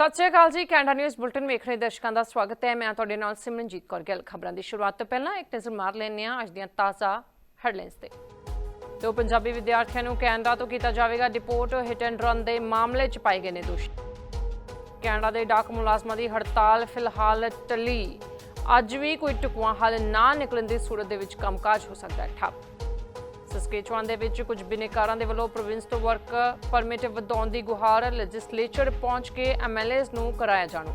ਸਤਿ ਸ਼੍ਰੀ ਅਕਾਲ ਜੀ, Canada news bulletin ਵੇਖ ਰਹੇ ਦਰਸ਼ਕਾਂ ਦਾ ਸਵਾਗਤ ਹੈ। ਮੈਂ ਤੁਹਾਡੇ ਨਾਲ ਸਿਮਰਨਜੀਤ ਕੌਰ ਗਿੱਲ। ਖਬਰਾਂ ਦੀ ਸ਼ੁਰੂਆਤ ਤੋਂ ਪਹਿਲਾਂ ਇੱਕ ਨਜ਼ਰ ਮਾਰ ਲੈਂਦੇ ਹਾਂ ਅੱਜ ਦੀਆਂ ਤਾਜ਼ਾ ਹੈਡਲਾਈਨਸ ਤੇ। ਦੋ ਪੰਜਾਬੀ ਵਿਦਿਆਰਥੀਆਂ ਨੂੰ ਕੈਨੇਡਾ ਤੋਂ ਕੀਤਾ ਜਾਵੇਗਾ ਡਿਪੋਰਟ ਹਿਟ ਐਂਡ ਰਨ ਦੇ ਮਾਮਲੇ 'ਚ ਪਾਏ ਗਏ ਨੇ ਦੋਸ਼ੀ। ਕੈਨੇਡਾ ਦੇ ਡਾਕ ਮੁਲਾਜ਼ਮਾਂ ਦੀ ਹੜਤਾਲ ਫਿਲਹਾਲ ਟਲੀ। ਅੱਜ ਵੀ ਕੋਈ ਟੁਕਵਾ ਹੱਲ ਨਾ ਨਿਕਲਣ ਦੀ ਸੂਰਤ ਦੇ ਵਿੱਚ ਕੰਮਕਾਜ ਹੋ ਸਕਦਾ ਹੈ। ਠੱਪ ਸਸਕੇਚੁਆਨ ਦੇ ਵਿੱਚ ਕੁਝ ਬਿਨੇਕਾਰਾਂ ਦੇ ਵੱਲੋਂ ਪ੍ਰੋਵਿੰਸ ਤੋਂ ਵਰਕ ਪਰਮਿਟ ਵਧਾਉਣ ਦੀ ਗੁਹਾਰ ਲੈਜਿਸਲੇਚਰ ਪਹੁੰਚ ਕੇ ਐਮਐਲਏਸ ਨੂੰ ਕਰਾਇਆ ਜਾਣੂ।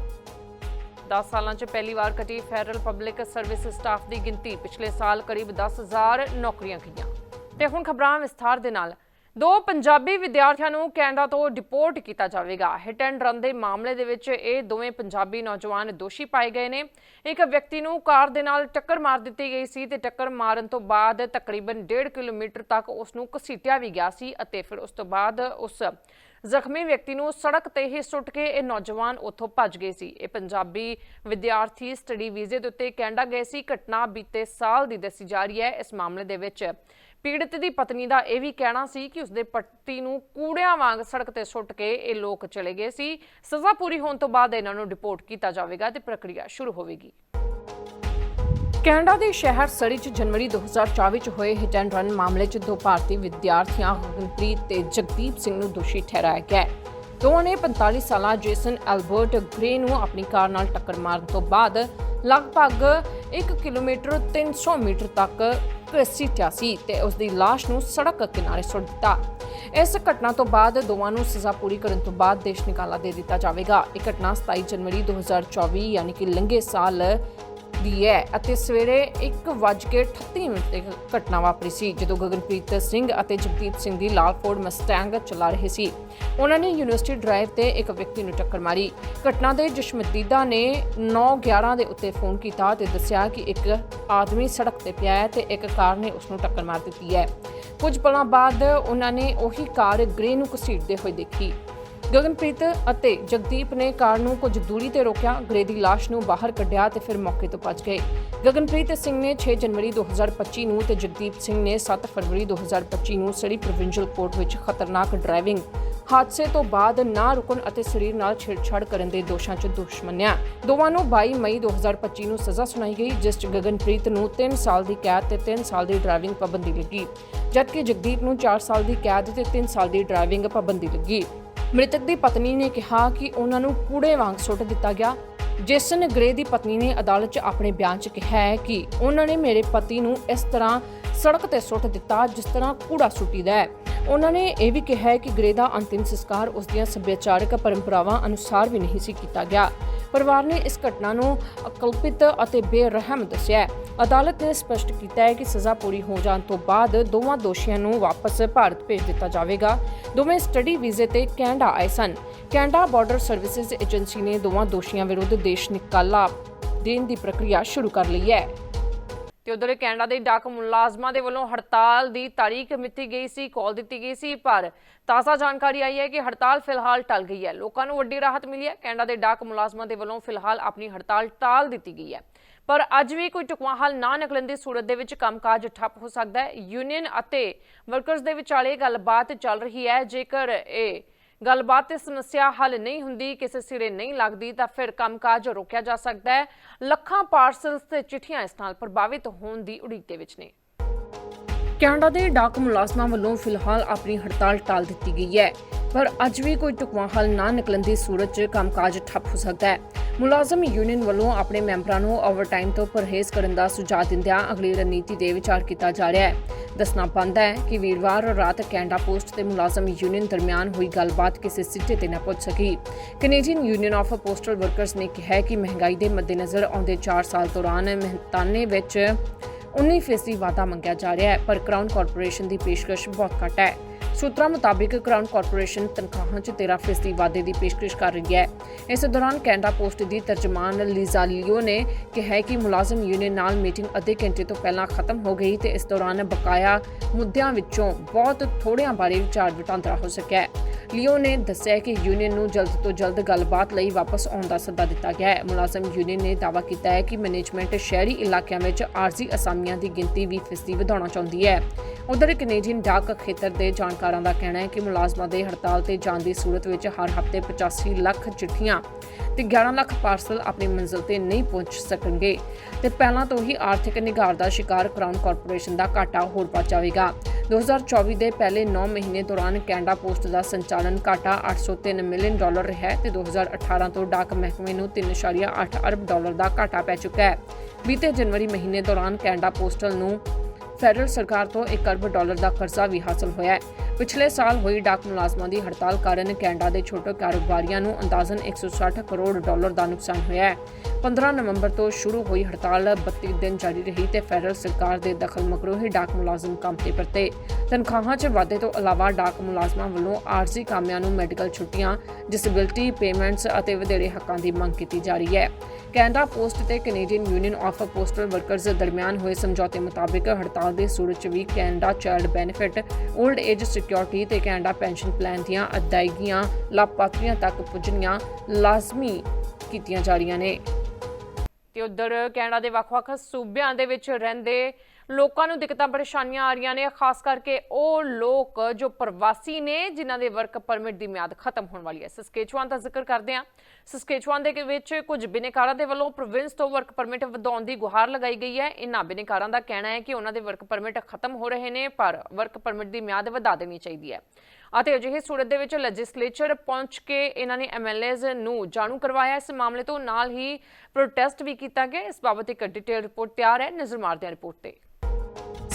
10 ਸਾਲਾਂ 'ਚ ਪਹਿਲੀ ਵਾਰ ਘਟੀ ਫੈਡਰਲ ਪਬਲਿਕ ਸਰਵਿਸ ਸਟਾਫ ਦੀ ਗਿਣਤੀ। ਪਿਛਲੇ ਸਾਲ ਕਰੀਬ 10000 ਨੌਕਰੀਆਂ ਗਈਆਂ ਤੇ ਹੁਣ ਖਬਰਾਂ ਵਿਸਥਾਰ ਦੇ ਨਾਲ। ਦੋ ਪੰਜਾਬੀ ਵਿਦਿਆਰਥੀਆਂ ਨੂੰ ਕੈਨੇਡਾ ਤੋਂ ਡਿਪੋਰਟ ਕੀਤਾ ਜਾਵੇਗਾ। ਹਿੱਟ ਐਂਡ ਰਨ ਦੇ ਮਾਮਲੇ ਦੇ ਵਿੱਚ ਇਹ ਦੋਵੇਂ ਪੰਜਾਬੀ ਨੌਜਵਾਨ ਦੋਸ਼ੀ ਪਾਏ ਗਏ ਨੇ। ਇੱਕ ਵਿਅਕਤੀ ਨੂੰ ਕਾਰ ਦੇ ਨਾਲ ਟੱਕਰ ਮਾਰ ਦਿੱਤੀ ਗਈ ਸੀ ਤੇ ਟੱਕਰ ਮਾਰਨ ਤੋਂ ਬਾਅਦ ਤਕਰੀਬਨ 1.5 ਕਿਲੋਮੀਟਰ ਤੱਕ ਉਸ ਨੂੰ ਘਸੀਟਿਆ ਵੀ ਗਿਆ ਸੀ ਅਤੇ ਫਿਰ ਉਸ ਤੋਂ ਬਾਅਦ ਉਸ ਜ਼ਖਮੀ ਵਿਅਕਤੀ ਨੂੰ ਸੜਕ ਤੇ ਹੀ ਸੁੱਟ ਕੇ ਇਹ ਨੌਜਵਾਨ ਉੱਥੋਂ ਭੱਜ ਗਏ ਸੀ। ਇਹ ਪੰਜਾਬੀ ਵਿਦਿਆਰਥੀ ਸਟੱਡੀ ਵੀਜ਼ੇ ਦੇ ਉੱਤੇ ਕੈਨੇਡਾ ਗਏ ਸੀ। ਘਟਨਾ ਬੀਤੇ ਸਾਲ ਦੀ ਦੱਸੀ ਜਾ ਰਹੀ ਹੈ। ਇਸ ਮਾਮਲੇ ਦੇ ਵਿੱਚ ਪੀੜਤ ਦੀ ਪਤਨੀ ਦਾ ਇਹ ਵੀ ਕਹਿਣਾ ਸੀ ਕਿ ਉਸਦੇ ਪਤੀ ਨੂੰ ਕੂੜਿਆਂ ਵਾਂਗ ਸੜਕ ਤੇ ਸੁੱਟ ਕੇ ਇਹ ਲੋਕ ਚਲੇ ਗਏ ਸੀ। ਸਜ਼ਾ ਪੂਰੀ ਹੋਣ ਤੋਂ ਬਾਅਦ ਇਹਨਾਂ ਨੂੰ ਡਿਪੋਰਟ ਕੀਤਾ ਜਾਵੇਗਾ ਤੇ ਪ੍ਰਕਿਰਿਆ ਸ਼ੁਰੂ ਹੋਵੇਗੀ। ਕੈਨੇਡਾ ਦੇ ਸ਼ਹਿਰ ਸਰੀ 'ਚ ਜਨਵਰੀ 2024 'ਚ ਹੋਏ ਹਿੱਟ ਐਂਡ ਰਨ ਮਾਮਲੇ 'ਚ ਦੋ ਭਾਰਤੀ ਵਿਦਿਆਰਥੀਆਂ ਗਗਨਪ੍ਰੀਤ ਤੇ ਜਗਦੀਪ ਸਿੰਘ ਨੂੰ ਦੋਸ਼ੀ ਠਹਿਰਾਇਆ ਗਿਆ ਹੈ। ਦੋਵਾਂ ਨੇ 45 ਸਾਲਾ ਜੇਸਨ ਐਲਬਰਟ ਗ੍ਰੇ ਨੂੰ ਆਪਣੀ ਕਾਰ ਨਾਲ ਟੱਕਰ ਮਾਰਨ ਤੋਂ ਬਾਅਦ ਲਗਭਗ 1 ਕਿਲੋਮੀਟਰ 300 ਮੀਟਰ ਤੱਕ ਘਸੀਟਿਆ ਸੀ ਤੇ ਉਸ ਦੀ ਲਾਸ਼ ਨੂੰ ਸੜਕ ਕਿਨਾਰੇ ਸੁੱਟ ਦਿੱਤਾ ਇਸ ਘਟਨਾ ਤੋਂ ਬਾਅਦ ਦੋਵਾਂ ਨੂੰ ਸਜ਼ਾ ਪੂਰੀ ਕਰਨ ਤੋਂ ਬਾਅਦ ਦੇਸ਼ ਨਿਕਾਲਾ ਦੇ ਦਿੱਤਾ ਜਾਵੇਗਾ। ਇਹ ਘਟਨਾ 27 ਜਨਵਰੀ 2024 ਯਾਨੀ ਕਿ ਲੰਘੇ ਸਾਲ ਦੀ ਹੈ ਅਤੇ ਸਵੇਰੇ 1:38 ਮਿੰਟ ਤੇ ਘਟਨਾ ਵਾਪਰੀ ਸੀ, ਜਦੋਂ ਗਗਨਪ੍ਰੀਤ ਸਿੰਘ ਅਤੇ ਜਗਦੀਪ ਸਿੰਘ ਦੀ ਲਾਲ ਫੋਰਡ ਮਸਟੈਂਗ ਚਲਾ ਰਹੇ ਸੀ। ਉਹਨਾਂ ਨੇ ਯੂਨੀਵਰਸਿਟੀ ਡਰਾਈਵ ਤੇ ਇੱਕ ਵਿਅਕਤੀ ਨੂੰ ਟੱਕਰ ਮਾਰੀ। ਘਟਨਾ ਦੇ ਜਸ਼ਮਦੀਦਾ ਨੇ 9:11 ਦੇ ਉੱਤੇ ਫੋਨ ਕੀਤਾ ਤੇ ਦੱਸਿਆ ਕਿ ਇੱਕ ਆਦਮੀ ਸੜਕ ਤੇ ਪਿਆ ਹੈ ਤੇ ਇੱਕ ਕਾਰ ਨੇ ਉਸ ਨੂੰ ਟੱਕਰ ਮਾਰ ਦਿੱਤੀ ਹੈ। ਕੁਝ ਪਲਾਂ ਬਾਅਦ ਉਹਨਾਂ ਨੇ ਉਹੀ ਕਾਰ ਗ੍ਰੇ ਨੂੰ ਘਸੀਟਦੇ ਹੋਏ ਦੇਖੀ। ਗਗਨਪ੍ਰੀਤ ਅਤੇ ਜਗਦੀਪ ਨੇ ਕਾਰ ਨੂੰ ਕੁਝ ਦੂਰੀ ਤੇ ਰੋਕਿਆ ਗ੍ਰੇ ਦੀ ਲਾਸ਼ ਨੂੰ ਬਾਹਰ ਕੱਢਿਆ ਤੇ ਫਿਰ ਮੌਕੇ ਤੋਂ ਭੱਜ ਗਏ। ਗਗਨਪ੍ਰੀਤ ਸਿੰਘ ਨੇ 6 ਜਨਵਰੀ 2025 ਨੂੰ ਤੇ ਜਗਦੀਪ ਸਿੰਘ ਨੇ 7 ਫਰਵਰੀ 2025 ਨੂੰ ਸੜੀ ਪ੍ਰੋਵਿੰਸ਼ੀਅਲ ਕੋਰਟ ਵਿੱਚ ਖਤਰਨਾਕ ਡਰਾਈਵਿੰਗ ਹਾਦਸੇ ਤੋਂ ਬਾਅਦ ਨਾ ਰੁਕਣ ਅਤੇ ਸਰੀਰ ਨਾਲ ਛੇੜਛਾੜ ਕਰਨ ਦੇ ਦੋਸ਼ਾਂ 'ਚ ਦੋਸ਼ ਮੰਨਿਆ। ਦੋਵਾਂ ਨੂੰ 22 ਮਈ 2025 ਨੂੰ ਸਜ਼ਾ ਸੁਣਾਈ ਗਈ, ਜਿਸ 'ਚ ਗਗਨਪ੍ਰੀਤ ਨੂੰ 3 ਸਾਲ ਦੀ ਕੈਦ ਤੇ 3 ਸਾਲ ਦੀ ਡਰਾਈਵਿੰਗ ਪਾਬੰਦੀ ਲੱਗੀ, ਜਦਕਿ ਜਗਦੀਪ ਨੂੰ 4 ਸਾਲ ਦੀ ਕੈਦ ਤੇ 3 ਸਾਲ ਦੀ ਡਰਾਈਵਿੰਗ ਪਾਬੰਦੀ ਲੱਗੀ। ਮ੍ਰਿਤਕ ਦੀ ਪਤਨੀ ਨੇ ਕਿਹਾ ਕਿ ਉਹਨਾਂ ਨੂੰ ਕੂੜੇ ਵਾਂਗ ਸੁੱਟ ਦਿੱਤਾ ਗਿਆ। ਜੇਸਨ ਗ੍ਰੇ ਦੀ ਪਤਨੀ ਨੇ ਅਦਾਲਤ 'ਚ ਆਪਣੇ ਬਿਆਨ 'ਚ ਕਿਹਾ ਹੈ ਕਿ ਉਹਨਾਂ ਨੇ ਮੇਰੇ ਪਤੀ ਨੂੰ ਇਸ ਤਰ੍ਹਾਂ ਸੜਕ ਤੇ ਸੁੱਟ ਦਿੱਤਾ ਜਿਸ ਤਰ੍ਹਾਂ ਕੂੜਾ ਸੁੱਟੀਦਾ ਹੈ। ਉਹਨਾਂ ਨੇ ਇਹ ਵੀ ਕਿਹਾ ਹੈ ਕਿ ਗ੍ਰੇ ਦਾ ਅੰਤਿਮ ਸੰਸਕਾਰ ਉਸ ਦੀਆਂ ਸੱਭਿਆਚਾਰਕ ਪਰੰਪਰਾਵਾਂ ਅਨੁਸਾਰ ਵੀ ਨਹੀਂ ਸੀ ਕੀਤਾ ਗਿਆ। ਪਰਿਵਾਰ ਨੇ ਇਸ ਘਟਨਾ ਨੂੰ ਅਕਲਪਿਤ ਅਤੇ ਬੇਰਹਿਮ ਦੱਸਿਆ ਹੈ। ਅਦਾਲਤ ਨੇ ਸਪਸ਼ਟ ਕੀਤਾ ਹੈ ਕਿ ਸਜ਼ਾ ਪੂਰੀ ਹੋ ਜਾਣ ਤੋਂ ਬਾਅਦ ਦੋਵਾਂ ਦੋਸ਼ੀਆਂ ਨੂੰ ਵਾਪਸ ਭਾਰਤ ਭੇਜ ਦਿੱਤਾ ਜਾਵੇਗਾ। ਦੋਵੇਂ ਸਟੱਡੀ ਵੀਜ਼ੇ ਤੇ ਕੈਨੇਡਾ ਆਏ ਸਨ। ਕੈਨੇਡਾ ਬਾਰਡਰ ਸਰਵਿਸਿਜ਼ ਏਜੰਸੀ ਨੇ ਦੋਵਾਂ ਦੋਸ਼ੀਆਂ ਵਿਰੁੱਧ ਦੇਸ਼ ਨਿਕਾਲਾ ਦੇਣ ਦੀ ਪ੍ਰਕਿਰਿਆ ਸ਼ੁਰੂ ਕਰ ਲਈ ਹੈ। ਤੇ ਉਧਰ ਕੈਨੇਡਾ ਦੇ ਡਾਕ ਮੁਲਾਜ਼ਮਾਂ ਦੇ ਵੱਲੋਂ ਹੜਤਾਲ ਦੀ ਤਾਰੀਖ ਮਿੱਥੀ ਗਈ ਸੀ, ਕਾਲ ਦਿੱਤੀ ਗਈ ਸੀ, ਪਰ ਤਾਜ਼ਾ ਜਾਣਕਾਰੀ ਆਈ ਹੈ ਕਿ ਹੜਤਾਲ ਫਿਲਹਾਲ ਟਲ ਗਈ ਹੈ। ਲੋਕਾਂ ਨੂੰ ਵੱਡੀ ਰਾਹਤ ਮਿਲੀ ਹੈ। ਕੈਨੇਡਾ ਦੇ ਡਾਕ ਮੁਲਾਜ਼ਮਾਂ ਦੇ ਵੱਲੋਂ ਫਿਲਹਾਲ ਆਪਣੀ ਹੜਤਾਲ ਟਾਲ ਦਿੱਤੀ ਗਈ ਹੈ। ਪਰ ਅੱਜ ਵੀ ਕੋਈ ਟੁਕਵਾ ਹੱਲ ਨਾ ਨਿਕਲਣ ਦੀ ਸੂਰਤ ਦੇ ਵਿੱਚ ਕੰਮਕਾਜ ਠੱਪ ਹੋ ਸਕਦਾ ਹੈ। ਯੂਨੀਅਨ ਅਤੇ ਵਰਕਰਸ ਦੇ ਵਿਚਾਲੇ ਗੱਲਬਾਤ ਚੱਲ ਰਹੀ ਹੈ। ਜੇਕਰ ਇਹ ਗੱਲਬਾਤ ਤੇ ਸਮੱਸਿਆ ਹੱਲ ਨਹੀਂ ਹੁੰਦੀ, ਕਿਸੇ ਸਿਰੇ ਨਹੀਂ ਲੱਗਦੀ, ਤਾਂ ਫਿਰ ਕੰਮਕਾਜ ਰੋਕਿਆ ਜਾ ਸਕਦਾ ਹੈ। ਲੱਖਾਂ ਪਾਰਸਲਸ ਤੇ ਚਿੱਠੀਆਂ ਇਸ ਨਾਲ ਪ੍ਰਭਾਵਿਤ ਹੋਣ ਦੀ ਉਡੀਕ ਦੇ ਵਿੱਚ ਨੇ। ਕੈਨੇਡਾ ਦੇ ਡਾਕ ਮੁਲਾਜ਼ਮਾਂ ਵੱਲੋਂ ਫਿਲਹਾਲ ਆਪਣੀ ਹੜਤਾਲ ਟਾਲ ਦਿੱਤੀ ਗਈ ਹੈ। ਪਰ ਅੱਜ ਵੀ ਕੋਈ ਟੁਕਵਾ ਹੱਲ ਨਾ ਨਿਕਲਣ ਦੀ ਸੂਰਤ 'ਚ ਕੰਮਕਾਜ ਠੱਪ ਹੋ ਸਕਦਾ ਹੈ। ਮੁਲਾਜ਼ਮ ਯੂਨੀਅਨ ਵੱਲੋਂ ਆਪਣੇ ਮੈਂਬਰਾਂ ਨੂੰ ਓਵਰਟਾਈਮ ਤੋਂ ਪਰਹੇਜ਼ ਕਰਨ ਦਾ ਸੁਝਾਅ ਦਿੰਦਿਆਂ ਅਗਲੀ ਰਣਨੀਤੀ ਦੇ ਵਿਚਾਰ ਕੀਤਾ ਜਾ ਰਿਹਾ ਹੈ। ਦੱਸਣਾ ਪੰਦਾ ਹੈ ਕਿ ਵੀਰਵਾਰ ਰਾਤ ਕੈਨੇਡਾ ਪੋਸਟ ਤੇ ਮੁਲਾਜ਼ਮ ਯੂਨੀਅਨ ਦਰਮਿਆਨ ਹੋਈ ਗੱਲਬਾਤ ਕਿਸੇ ਸਿੱਟੇ ਤੇ ਨਾ ਪਹੁੰਚ ਸਕੀ। Canadian union of postal workers ਨੇ ਕਿਹਾ ਕਿ ਮਹਿੰਗਾਈ ਦੇ ਮੱਦੇਨਜ਼ਰ ਆਉਂਦੇ 4 ਸਾਲ ਦੌਰਾਨ ਮਹਿਤਾਨੇ ਵਿੱਚ 19% ਵਾਧਾ ਮੰਗਿਆ ਜਾ ਰਿਹਾ ਹੈ, ਪਰ ਕਰਾਊਨ ਕਾਰਪੋਰੇਸ਼ਨ ਦੀ ਪੇਸ਼ਕਸ਼ ਬਹੁਤ ਘੱਟ ਹੈ। ਸੂਤਰਾਂ ਮੁਤਾਬਿਕ ਕਰਾਊਨ ਕਾਰਪੋਰੇਸ਼ਨ ਤਨਖਾਹਾਂ 'ਚ 13% ਵਾਧੇ ਦੀ ਪੇਸ਼ਕਸ਼ ਕਰ ਰਹੀ ਹੈ। ਇਸ ਦੌਰਾਨ ਕੈਨੇਡਾ ਪੋਸਟ ਦੀ ਤਰਜਮਾਨ ਲੀਜ਼ਾ ਲਿਓ ਨੇ ਕਿਹਾ ਕਿ ਮੁਲਾਜ਼ਮ ਯੂਨੀਅਨ ਨਾਲ ਮੀਟਿੰਗ ਅੱਧੇ ਘੰਟੇ ਤੋਂ ਪਹਿਲਾਂ ਖਤਮ ਹੋ ਗਈ ਤੇ ਇਸ ਦੌਰਾਨ ਬਕਾਇਆ ਮੁੱਦਿਆਂ ਵਿੱਚੋਂ ਬਹੁਤ ਥੋੜਿਆਂ ਬਾਰੇ ਵਿਚਾਰ ਵਟਾਂਦਰਾ ਹੋ ਸਕਿਆ ਲਿਓ ਨੇ ਦੱਸਿਆ ਕਿ ਯੂਨੀਅਨ ਨੂੰ ਜਲਦ ਤੋਂ ਜਲਦ ਗੱਲਬਾਤ ਲਈ ਵਾਪਸ ਆਉਣ ਦਾ ਸੱਦਾ ਦਿੱਤਾ ਗਿਆ ਹੈ। ਮੁਲਾਜ਼ਮ ਯੂਨੀਅਨ ਨੇ ਦਾਅਵਾ ਕੀਤਾ ਹੈ ਕਿ ਮੈਨੇਜਮੈਂਟ ਸ਼ਹਿਰੀ ਇਲਾਕਿਆਂ ਵਿੱਚ ਆਰਜ਼ੀ ਅਸਾਮੀਆਂ ਦੀ ਗਿਣਤੀ 20% ਵਧਾਉਣਾ ਚਾਹੁੰਦੀ ਹੈ। ਉਧਰ ਕੈਨੇਡੀਅਨ ਡਾਕ ਖੇਤਰ ਦੇ ਜਾਣਕਾਰਾਂ ਦਾ ਕਹਿਣਾ ਹੈ ਕਿ ਮੁਲਾਜ਼ਮਾਂ ਦੇ ਹੜਤਾਲ ਤੇ ਜਾਣ ਦੀ ਸੂਰਤ ਵਿੱਚ ਹਰ ਹਫ਼ਤੇ 85 ਲੱਖ ਚਿੱਠੀਆਂ ਤੇ 11 ਲੱਖ ਪਾਰਸਲ ਆਪਣੀ ਮੰਜ਼ਿਲ ਤੇ ਨਹੀਂ ਪਹੁੰਚ ਸਕਣਗੇ ਤੇ ਪਹਿਲਾਂ ਤੋਂ ਹੀ ਆਰਥਿਕ ਨਿਗਾਰ ਦਾ ਸ਼ਿਕਾਰ ਕਰਾਊਨ ਕਾਰਪੋਰੇਸ਼ਨ ਦਾ ਘਾਟਾ ਹੋਰ ਵੱਧ ਜਾਵੇਗਾ। 2024 ਦੇ ਪਹਿਲੇ 9 ਮਹੀਨੇ ਦੌਰਾਨ ਕੈਨੇਡਾ ਪੋਸਟ ਦਾ ਸੰਚਾਲਨ ਘਾਟਾ 803 ਮਿਲੀਅਨ ਡਾਲਰ ਰਿਹਾ ਹੈ ਤੇ 2018 ਤੋਂ ਡਾਕ ਮਹਿਕਮੇ ਨੂੰ 3.8 ਅਰਬ ਡਾਲਰ ਦਾ ਘਾਟਾ ਪੈ ਚੁੱਕਾ ਹੈ। ਬੀਤੇ ਜਨਵਰੀ ਮਹੀਨੇ ਦੌਰਾਨ ਕੈਨੇਡਾ ਪੋਸਟਲ ਨੂੰ ਫੈਡਰਲ ਸਰਕਾਰ ਤੋਂ 1 ਅਰਬ ਡਾਲਰ ਦਾ ਕਰਜ਼ਾ ਵੀ ਹਾਸਲ ਹੋਇਆ ਹੈ। ਪਿਛਲੇ ਸਾਲ ਹੋਈ ਡਾਕ ਮੁਲਾਜ਼ਮਾਂ ਦੀ ਹੜਤਾਲ ਕਾਰਨ ਕੈਨੇਡਾ ਦੇ ਛੋਟੇ ਕਾਰੋਬਾਰੀਆਂ ਨੂੰ ਅੰਦਾਜ਼ਨ 160 ਕਰੋੜ ਡਾਲਰ ਦਾ ਨੁਕਸਾਨ ਹੋਇਆ ਹੈ। 15 ਨਵੰਬਰ ਤੋਂ ਸ਼ੁਰੂ ਹੋਈ ਹੜਤਾਲ 32 ਦਿਨ ਜਾਰੀ ਰਹੀ ਤੇ ਫੈਡਰਲ ਸਰਕਾਰ ਦੇ ਦਖਲ ਮਗਰੋਂ ਹੀ ਡਾਕ ਮੁਲਾਜ਼ਮ ਕੰਮ ਤੇ ਪਰਤੇ। ਤਨਖਾਹਾਂ 'ਚ ਵਾਧੇ ਤੋਂ ਇਲਾਵਾ ਡਾਕ ਮੁਲਾਜ਼ਮਾਂ ਵੱਲੋਂ ਆਰਜ਼ੀ ਕਾਮਿਆਂ ਨੂੰ ਮੈਡੀਕਲ ਛੁੱਟੀਆਂ, ਡਿਸੇਬਿਲਟੀ ਪੇਮੈਂਟਸ ਅਤੇ ਵਧੇਰੇ ਹੱਕਾਂ ਦੀ ਮੰਗ ਕੀਤੀ ਜਾ ਰਹੀ ਹੈ। ਕੈਨੇਡਾ ਪੋਸਟ ਤੇ Canadian union of postal workers ਦਰਮਿਆਨ ਹੋਏ ਸਮਝੌਤੇ ਮੁਤਾਬਕ ਹੜਤਾਲ ਦੇ ਸੂਰਤ ਵੀ Canada child benefit, old age security ਤੇ ਕੈਨੇਡਾ ਪੈਨਸ਼ਨ ਪਲਾਨ ਦੀਆਂ ਅਦਾਇਗੀਆਂ ਲਾਭਪਾਤਰੀਆਂ ਤੱਕ ਪੁੱਜਣੀਆਂ ਲਾਜ਼ਮੀ ਕੀਤੀਆਂ ਜਾ ਰਹੀਆਂ ਨੇ। ਤੇ ਉਧਰ ਕੈਨੇਡਾ ਦੇ ਵੱਖ-ਵੱਖ ਸੂਬਿਆਂ ਦੇ ਵਿੱਚ ਰਹਿੰਦੇ ਲੋਕਾਂ ਨੂੰ ਦਿੱਕਤਾਂ ਪਰੇਸ਼ਾਨੀਆਂ ਆ ਰਹੀਆਂ ਨੇ, ਖਾਸ ਕਰਕੇ ਉਹ ਲੋਕ ਜੋ ਪ੍ਰਵਾਸੀ ਨੇ, ਜਿਨ੍ਹਾਂ ਦੇ ਵਰਕ ਪਰਮਿਟ ਦੀ ਮਿਆਦ ਖਤਮ ਹੋਣ ਵਾਲੀ ਹੈ। ਸਸਕੇਚਵਾਨ ਦਾ ਜ਼ਿਕਰ ਕਰਦੇ ਹਾਂ। ਸਸਕੇਚਵਾਨ ਦੇ ਵਿੱਚ ਕੁਝ ਬਿਨੇਕਾਰਾਂ ਦੇ ਵੱਲੋਂ ਪ੍ਰੋਵਿੰਸ ਤੋਂ ਵਰਕ ਪਰਮਿਟ ਵਧਾਉਣ ਦੀ ਗੁਹਾਰ ਲਗਾਈ ਗਈ ਹੈ। ਇਹਨਾਂ ਬਿਨੇਕਾਰਾਂ ਦਾ ਕਹਿਣਾ ਹੈ ਕਿ ਉਹਨਾਂ ਦੇ ਵਰਕ ਪਰਮਿਟ ਖਤਮ ਹੋ ਰਹੇ ਨੇ, ਪਰ ਵਰਕ ਪਰਮਿਟ ਦੀ ਮਿਆਦ ਵਧਾ ਦੇਣੀ ਚਾਹੀਦੀ ਹੈ। ਅਤੇ ਅਜਿਹੇ ਸੂਰਤ ਦੇ ਵਿੱਚ ਲੈਜਿਸਲੇਚਰ ਪਹੁੰਚ ਕੇ ਇਹਨਾਂ ਨੇ ਐਮਐਲਏਜ਼ ਨੂੰ ਜਾਣੂ ਕਰਵਾਇਆ। ਇਸ ਮਾਮਲੇ ਤੋਂ ਨਾਲ ਹੀ ਪ੍ਰੋਟੈਸਟ ਵੀ ਕੀਤਾ ਗਿਆ। ਇਸ ਬਾਬਤ ਇੱਕ ਡਿਟੇਲ ਰਿਪੋਰਟ ਤਿਆਰ ਹੈ। ਨਜ਼ਰ ਮਾਰਦੇ ਰਿਪੋਰਟ ਤੇ।